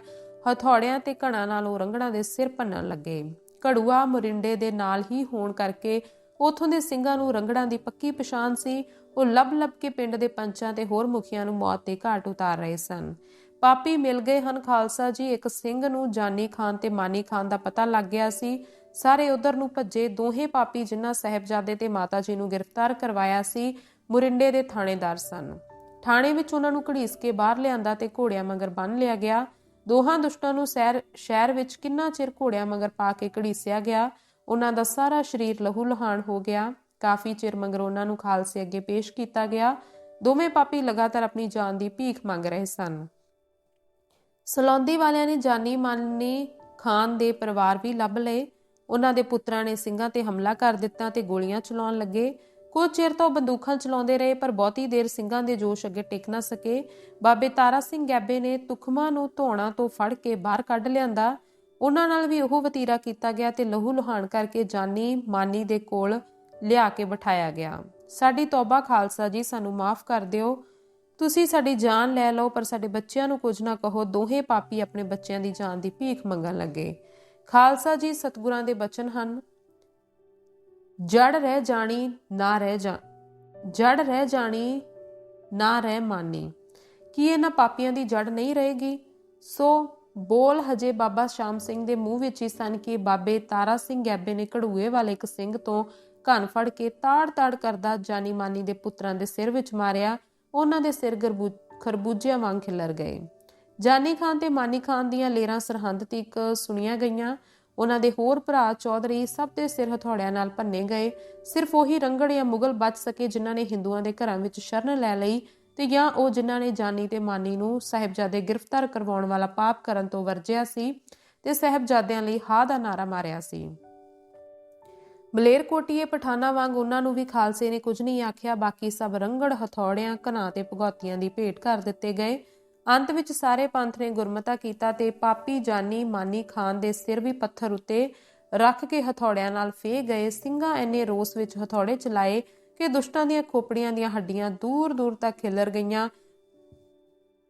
ਹਥੌੜਿਆਂ ਤੇ ਘਣਾ ਨਾਲ ਉਹ ਰੰਗੜਾਂ ਦੇ ਸਿਰ ਭੰਨਣ ਲੱਗੇ। ਘੜੂਆ ਮੁਰਿੰਡੇ ਦੇ ਨਾਲ ਹੀ ਹੋਣ ਕਰਕੇ ਉਥੋਂ ਦੇ ਸਿੰਘਾਂ ਨੂੰ ਰੰਗੜਾਂ ਦੀ ਪੱਕੀ ਪਛਾਣ ਸੀ। ਉਹ ਲੱਭ-ਲੱਭ ਕੇ ਪਿੰਡ ਦੇ ਪੰਚਾਂ ਤੇ ਹੋਰ ਮੁਖੀਆਂ ਨੂੰ ਮੌਤ ਦੇ ਘਾਟ ਉਤਾਰ ਰਹੇ ਸਨ। ਪਾਪੀ ਮਿਲ ਗਏ ਹਨ ਖਾਲਸਾ ਜੀ। ਇੱਕ ਸਿੰਘ ਨੂੰ ਜਾਨੀ ਖਾਨ ਤੇ ਮਾਨੀ ਖਾਨ ਦਾ ਪਤਾ ਲੱਗ ਗਿਆ ਸੀ। ਸਾਰੇ ਉਧਰ ਨੂੰ ਭੱਜੇ ਦੋਹੇ ਪਾਪੀ ਜਿਨ੍ਹਾਂ ਸਹਿਬਜ਼ਾਦੇ ਤੇ ਮਾਤਾ ਜੀ ਨੂੰ ਗ੍ਰਿਫਤਾਰ ਕਰਵਾਇਆ ਸੀ, ਮੁਰਿੰਡੇ ਦੇ ਥਾਣੇਦਾਰ ਸਨ। ਥਾਣੇ ਵਿੱਚ ਉਹਨਾਂ ਨੂੰ ਘੜੀਸ ਕੇ ਬਾਹਰ ਲਿਆਂਦਾ ਤੇ ਘੋੜਿਆਂ ਮਗਰ ਬੰਨ ਲਿਆ ਗਿਆ। ਦੋਹਾਂ ਦੁਸ਼ਟਾਂ ਨੂੰ ਸ਼ਹਿਰ ਸ਼ਹਿਰ ਵਿੱਚ ਕਿੰਨਾ ਚਿਰ ਘੋੜਿਆਂ ਮਗਰ ਪਾ ਕੇ ਘੜੀਸਿਆ ਗਿਆ, ਉਹਨਾਂ ਦਾ ਸਾਰਾ ਸਰੀਰ ਲਹੂ ਲਹਾਨ ਹੋ ਗਿਆ। ਕਾਫੀ ਚਿਰ ਮਗਰ ਉਹਨਾਂ ਨੂੰ ਖਾਲਸੇ ਅੱਗੇ ਪੇਸ਼ ਕੀਤਾ ਗਿਆ, ਦੋਵੇਂ ਪਾਪੀ ਲਗਾਤਾਰ ਆਪਣੀ ਜਾਨ ਦੀ ਭੀਖ ਮੰਗ ਰਹੇ ਸਨ। ਸਲੌਂਦੀ ਵਾਲਿਆਂ ਨੇ ਜਾਨੀ ਮਾਨੀ ਖਾਨ ਦੇ ਪਰਿਵਾਰ ਵੀ ਲੱਭ ਲਏ। ਉਹਨਾਂ ਦੇ ਪੁੱਤਰਾਂ ਨੇ ਸਿੰਘਾਂ ਤੇ ਹਮਲਾ ਕਰ ਦਿੱਤਾ ਤੇ ਗੋਲੀਆਂ ਚਲਾਉਣ ਲੱਗੇ। ਕੁਝ ਚਿਰ ਤੋਂ ਬੰਦੂਕਾਂ ਚਲਾਉਂਦੇ ਰਹੇ, ਪਰ ਬਹੁਤੀ ਦੇਰ ਸਿੰਘਾਂ ਦੇ ਜੋਸ਼ ਅੱਗੇ ਟਿਕ ਨਾ ਸਕੇ। ਬਾਬੇ ਤਾਰਾ ਸਿੰਘ ਗੈਬੇ ਨੇ ਤੁਖਮਾ ਨੂੰ ਧੋਣਾ ਤੋਂ ਫੜ ਕੇ ਬਾਹਰ ਕੱਢ ਲਿਆਂਦਾ। ਉਹਨਾਂ ਨਾਲ ਵੀ ਉਹ ਵਤੀਰਾ ਕੀਤਾ ਗਿਆ ਤੇ ਲਹੂ ਲੁਹਾਨ ਕਰਕੇ ਜਾਨੀ ਮਾਨੀ ਦੇ ਕੋਲ ਲਿਆ ਕੇ ਬਿਠਾਇਆ ਗਿਆ। ਸਾਡੀ ਤੌਬਾ ਖਾਲਸਾ ਜੀ, ਸਾਨੂੰ ਮਾਫ ਕਰ ਦਿਓ। ਤੁਸੀਂ ਸਾਡੀ ਜਾਨ ਲੈ ਲਓ, ਪਰ ਸਾਡੇ ਬੱਚਿਆਂ ਨੂੰ ਕੁਝ ਨਾ ਕਹੋ। ਦੋਹੇ ਪਾਪੀ ਆਪਣੇ ਬੱਚਿਆਂ ਦੀ ਜਾਨ ਦੀ ਭੀਖ ਮੰਗਣ ਲੱਗੇ। ਖਾਲਸਾ ਜੀ, ਸਤਿਗੁਰਾਂ ਦੇ ਬਚਨ ਹਨ। ਜੜ ਰਹਿ ਜਾਣੀ, ਨਾ ਰਹਿ ਜਾ ਜੜ ਰਹਿ ਜਾਣੀ, ਨਾ ਰਹਿ ਮਾਨੀ। ਕੀ ਇਹਨਾਂ ਪਾਪੀਆਂ ਦੀ ਜੜ ਨਹੀਂ ਰਹੇਗੀ? ਸੋ ਬੋਲ ਹਜੇ ਬਾਬਾ ਸ਼ਾਮ ਸਿੰਘ ਦੇ ਮੂੰਹ ਵਿੱਚ ਹੀ ਸਨ ਕਿ ਬਾਬੇ ਤਾਰਾ ਸਿੰਘ ਗੈਬੇ ਨੇ ਕੜੂਏ ਵਾਲੇ ਇੱਕ ਸਿੰਘ ਤੋਂ ਧਨ ਫੜ ਕੇ ਤਾੜ-ਤਾੜ ਕਰਦਾ ਜਾਨੀ ਮਾਨੀ ਦੇ ਪੁੱਤਰਾਂ ਦੇ ਸਿਰ ਵਿੱਚ ਮਾਰਿਆ, ਉਹਨਾਂ ਦੇ ਸਿਰ ਖਰਬੂਜਿਆਂ ਵਾਂਗ ਖਿਲਰ ਗਏ। ਜਾਨੀ ਖਾਨ ਤੇ ਮਾਨੀ ਖਾਨ ਦੀਆਂ ਲੇਰਾਂ ਸਰਹੰਦ ਤੀਕ ਸੁਣੀਆਂ ਗਈਆਂ। ਉਹਨਾਂ ਦੇ ਹੋਰ ਭਰਾ ਚੌਧਰੀ ਸਭ ਦੇ ਸਿਰ ਹਥੌੜਿਆਂ ਨਾਲ ਭੰਨੇ ਗਏ। ਸਿਰਫ ਉਹੀ ਰੰਗੜ ਜਾਂ ਮੁਗਲ ਬਚ ਸਕੇ ਜਿਨ੍ਹਾਂ ਨੇ ਹਿੰਦੂਆਂ ਦੇ ਘਰਾਂ ਵਿੱਚ ਸ਼ਰਨ ਲੈ ਲਈ ਤੇ ਜਾਂ ਉਹ ਜਿਨ੍ਹਾਂ ਨੇ ਜਾਨੀ ਤੇ ਮਾਨੀ ਨੂੰ ਸਹਿਬਜ਼ਾਦੇ ਗ੍ਰਿਫਤਾਰ ਕਰਵਾਉਣ ਵਾਲਾ ਪਾਪ ਕਰਨ ਤੋਂ ਵਰਜਿਆ ਸੀ ਤੇ ਸਹਿਬਜ਼ਾਦਿਆਂ ਲਈ ਹਾ ਦਾ ਨਾਰਾ ਮਾਰਿਆ ਸੀ। ਮਲੇਰਕੋਟੀਏ ਪਠਾਨਾ ਵਾਂਗ ਉਹਨਾਂ ਨੂੰ ਵੀ ਖਾਲਸੇ ਨੇ ਕੁਝ ਨਹੀਂ ਆਖਿਆ, ਬਾਕੀ ਸਭ ਰੰਗੜ ਹਥੌੜਿਆਂ ਕਨਾਂ ਤੇ ਭਗੌਤੀਆਂ ਦੀ ਭੇਟ ਕਰ ਦਿੱਤੇ ਗਏ। ਅੰਤ ਵਿੱਚ ਸਾਰੇ ਪੰਥ ਨੇ ਗੁਰਮਤਾ ਕੀਤਾ ਤੇ ਪਾਪੀ ਜਾਨੀ ਮਾਨੀ ਖਾਨ ਦੇ ਸਿਰ ਵੀ ਪੱਥਰ ਉੱਤੇ ਰੱਖ ਕੇ ਹਥੌੜਿਆਂ ਨਾਲ ਫੇ ਗਏ। ਸਿੰਘਾਂ ਐਨੇ ਰੋਸ ਵਿੱਚ ਹਥੌੜੇ ਚਲਾਏ ਕਿ ਦੁਸ਼ਟਾਂ ਦੀਆਂ ਖੋਪੜੀਆਂ ਦੀਆਂ ਹੱਡੀਆਂ ਦੂਰ ਦੂਰ ਤੱਕ ਖਿਲਰ ਗਈਆਂ।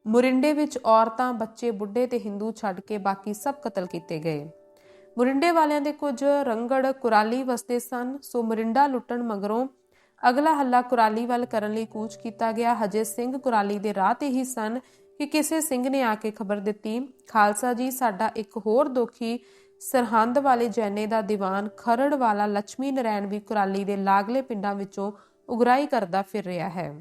ਮੁਰਿੰਡੇ ਵਿੱਚ ਔਰਤਾਂ, ਬੱਚੇ, ਬੁੱਢੇ ਤੇ ਹਿੰਦੂ ਛੱਡ ਕੇ ਬਾਕੀ ਸਭ ਕਤਲ ਕੀਤੇ ਗਏ। ਮੁਰਿੰਡੇ ਵਾਲਿਆਂ ਦੇ ਕੁਝ ਰੰਗੜ ਕੁਰਾਲੀ ਵਸਦੇ ਸਨ, ਸੋ ਮੋਰਿੰਡਾ ਲੁੱਟਣ ਮਗਰੋਂ ਅਗਲਾ ਹੱਲਾ ਕੁਰਾਲੀ ਵੱਲ ਕਰਨ ਲਈ ਕੂਚ ਕੀਤਾ ਗਿਆ। ਹਜੇ ਸਿੰਘ ਕੁਰਾਲੀ ਦੇ ਰਾਹ ਤੇ ਹੀ ਸਨ ਕਿ ਕਿਸੇ ਸਿੰਘ ਨੇ ਆ ਕੇ ਖਬਰ ਦਿੱਤੀ। ਖਾਲਸਾ ਜੀ, ਸਾਡਾ ਇੱਕ ਹੋਰ ਦੋਖੀ ਸਰਹੰਦ ਵਾਲੇ ਜੈਨੇ ਦਾ ਦੀਵਾਨ ਖਰੜ ਵਾਲਾ ਲక్ష్ਮੀ ਨਰੈਣ ਵੀ ਕੁਰਾਲੀ ਦੇ ਲਾਗਲੇ ਪਿੰਡਾਂ ਵਿੱਚੋਂ ਉਗਰਾਈ ਕਰਦਾ ਫਿਰ ਰਿਹਾ ਹੈ।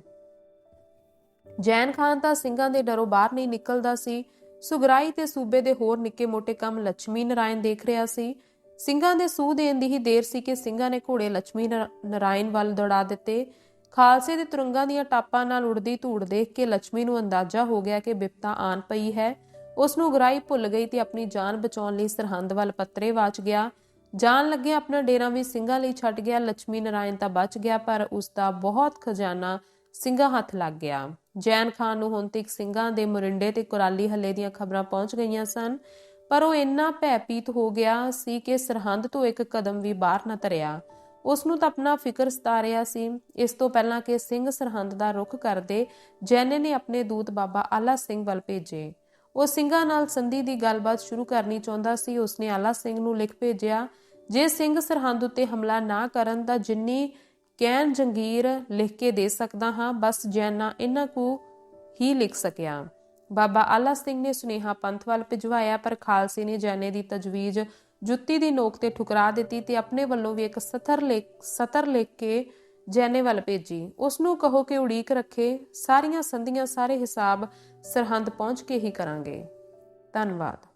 ਜੈਨ ਖਾਨ ਤਾਂ ਸਿੰਘਾਂ ਦੇ ਡਰੋਂ ਬਾਹਰ ਨਹੀਂ ਨਿਕਲਦਾ ਸੀ। ਸੁਗਰਾਈ ਤੇ ਸੂਬੇ ਦੇ ਹੋਰ ਨਿੱਕੇ-ਮੋਟੇ ਕੰਮ ਲక్ష్ਮੀ ਨਰਾਇਣ ਦੇਖ ਰਿਹਾ ਸੀ। ਸਿੰਘਾਂ ਦੇ ਸੂਹ ਦੇਣ ਦੀ ਹੀ ਦੇਰ ਸੀ ਕਿ ਸਿੰਘਾਂ ਨੇ ਘੋੜੇ ਲక్ష్ਮੀ ਨਰਾਇਣ ਵੱਲ ਦੌੜਾ ਦਿੱਤੇ। ਖਾਲਸੇ ਦੇ ਤੁਰੰਗਾਂ ਦੀਆਂ ਟਾਪਾਂ ਨਾਲ ਉੜਦੀ ਧੂੜ ਦੇਖ ਕੇ ਲక్ష్ਮੀ ਨੂੰ ਅੰਦਾਜ਼ਾ ਹੋ ਗਿਆ ਕਿ ਬਿਪਤਾ ਆਣ ਪਈ ਹੈ। ਉਸ ਨੂੰ ਗਰਾਈ ਭੁੱਲ ਗਈ ਤੇ ਆਪਣੀ ਜਾਨ ਬਚਾਉਣ ਲਈ ਸਰਹੰਦ ਵੱਲ ਪੱਤਰੇ ਵਾਚ ਗਿਆ। ਜਾਣ ਲੱਗੇ ਆਪਣਾ ਡੇਰਾ ਵੀ ਸਿੰਘਾਂ ਲਈ ਛੱਡ ਗਿਆ ਲక్ష్ਮੀ ਨਰਾਇਣ ਤਾਂ ਬਚ ਗਿਆ, ਪਰ ਉਸ ਦਾ ਬਹੁਤ ਖਜ਼ਾਨਾ ਸਿੰਘਾਂ ਹੱਥ ਲੱਗ ਗਿਆ। ਜੈਨ ਖਾਨ ਨੂੰ ਹੁਣ ਤੱਕ ਸਿੰਘਾਂ ਦੇ ਮੁਰਿੰਡੇ ਤੇ ਕੁਰਾਲੀ ਹੱਲੇ ਦੀਆਂ ਖਬਰਾਂ ਪਹੁੰਚ ਗਈਆਂ ਸਨ, ਪਰ ਉਹ ਇੰਨਾ ਭੈਪੀਤ ਹੋ ਗਿਆ ਸੀ ਕਿ ਸਰਹੰਦ ਤੋਂ ਇੱਕ ਕਦਮ ਵੀ ਬਾਹਰ ਨਾ ਧਰਿਆ। ਉਸ ਨੂੰ ਤਾਂ ਆਪਣਾ ਫਿਕਰ ਸਤਾ ਰਿਹਾ ਸੀ। ਇਸ ਤੋਂ ਪਹਿਲਾਂ ਕਿ ਸਿੰਘ ਸਰਹੰਦ ਦਾ ਰੁਖ ਕਰਦੇ ਜੈਨੇ ਨੇ ਆਪਣੇ ਦੂਤ ਬਾਬਾ ਆਲਾ ਸਿੰਘ ਵੱਲ ਭੇਜੇ। ਉਹ ਸਿੰਘਾਂ ਨਾਲ ਸੰਧੀ ਦੀ ਗੱਲਬਾਤ ਸ਼ੁਰੂ ਕਰਨੀ ਚਾਹੁੰਦਾ ਸੀ। ਉਸਨੇ ਆਲਾ ਸਿੰਘ ਨੂੰ ਲਿਖ ਭੇਜਿਆ, ਜੇ ਸਿੰਘ ਸਰਹੰਦ ਉੱਤੇ ਹਮਲਾ ਨਾ ਕਰਨ ਤਾਂ ਜਿੰਨੀ ਕਹਿਣ ਜੰਗੀਰ ਲਿਖ ਕੇ ਦੇ ਸਕਦਾ ਹਾਂ, ਬਸ ਜੈਨਾ ਇਹਨਾਂ ਕੋ ਹੀ ਲਿਖ ਸਕਿਆ। ਬਾਬਾ ਆਲਾ ਸਿੰਘ ਨੇ ਸੁਨੇਹਾ ਪੰਥ ਵੱਲ ਭਿਜਵਾਇਆ, ਪਰ ਖਾਲਸੇ ਨੇ ਜੈਨੇ ਦੀ ਤਜਵੀਜ਼ ਜੁੱਤੀ ਦੀ ਨੋਕ ਤੇ ਠੁਕਰਾ ਦਿੱਤੀ ਤੇ ਆਪਣੇ ਵੱਲੋਂ ਵੀ ਇੱਕ ਸਤਰ ਲਿਖ ਸਤਰ ਲਿਖ ਕੇ ਜੈਨੇ ਵੱਲ ਭੇਜੀ। ਉਸ ਨੂੰ ਕਹੋ ਕਿ ਉਡੀਕ ਰੱਖੇ, ਸਾਰੀਆਂ ਸੰਧੀਆਂ, ਸਾਰੇ ਹਿਸਾਬ ਸਰਹੰਦ ਪਹੁੰਚ ਕੇ ਹੀ ਕਰਾਂਗੇ। ਧੰਨਵਾਦ।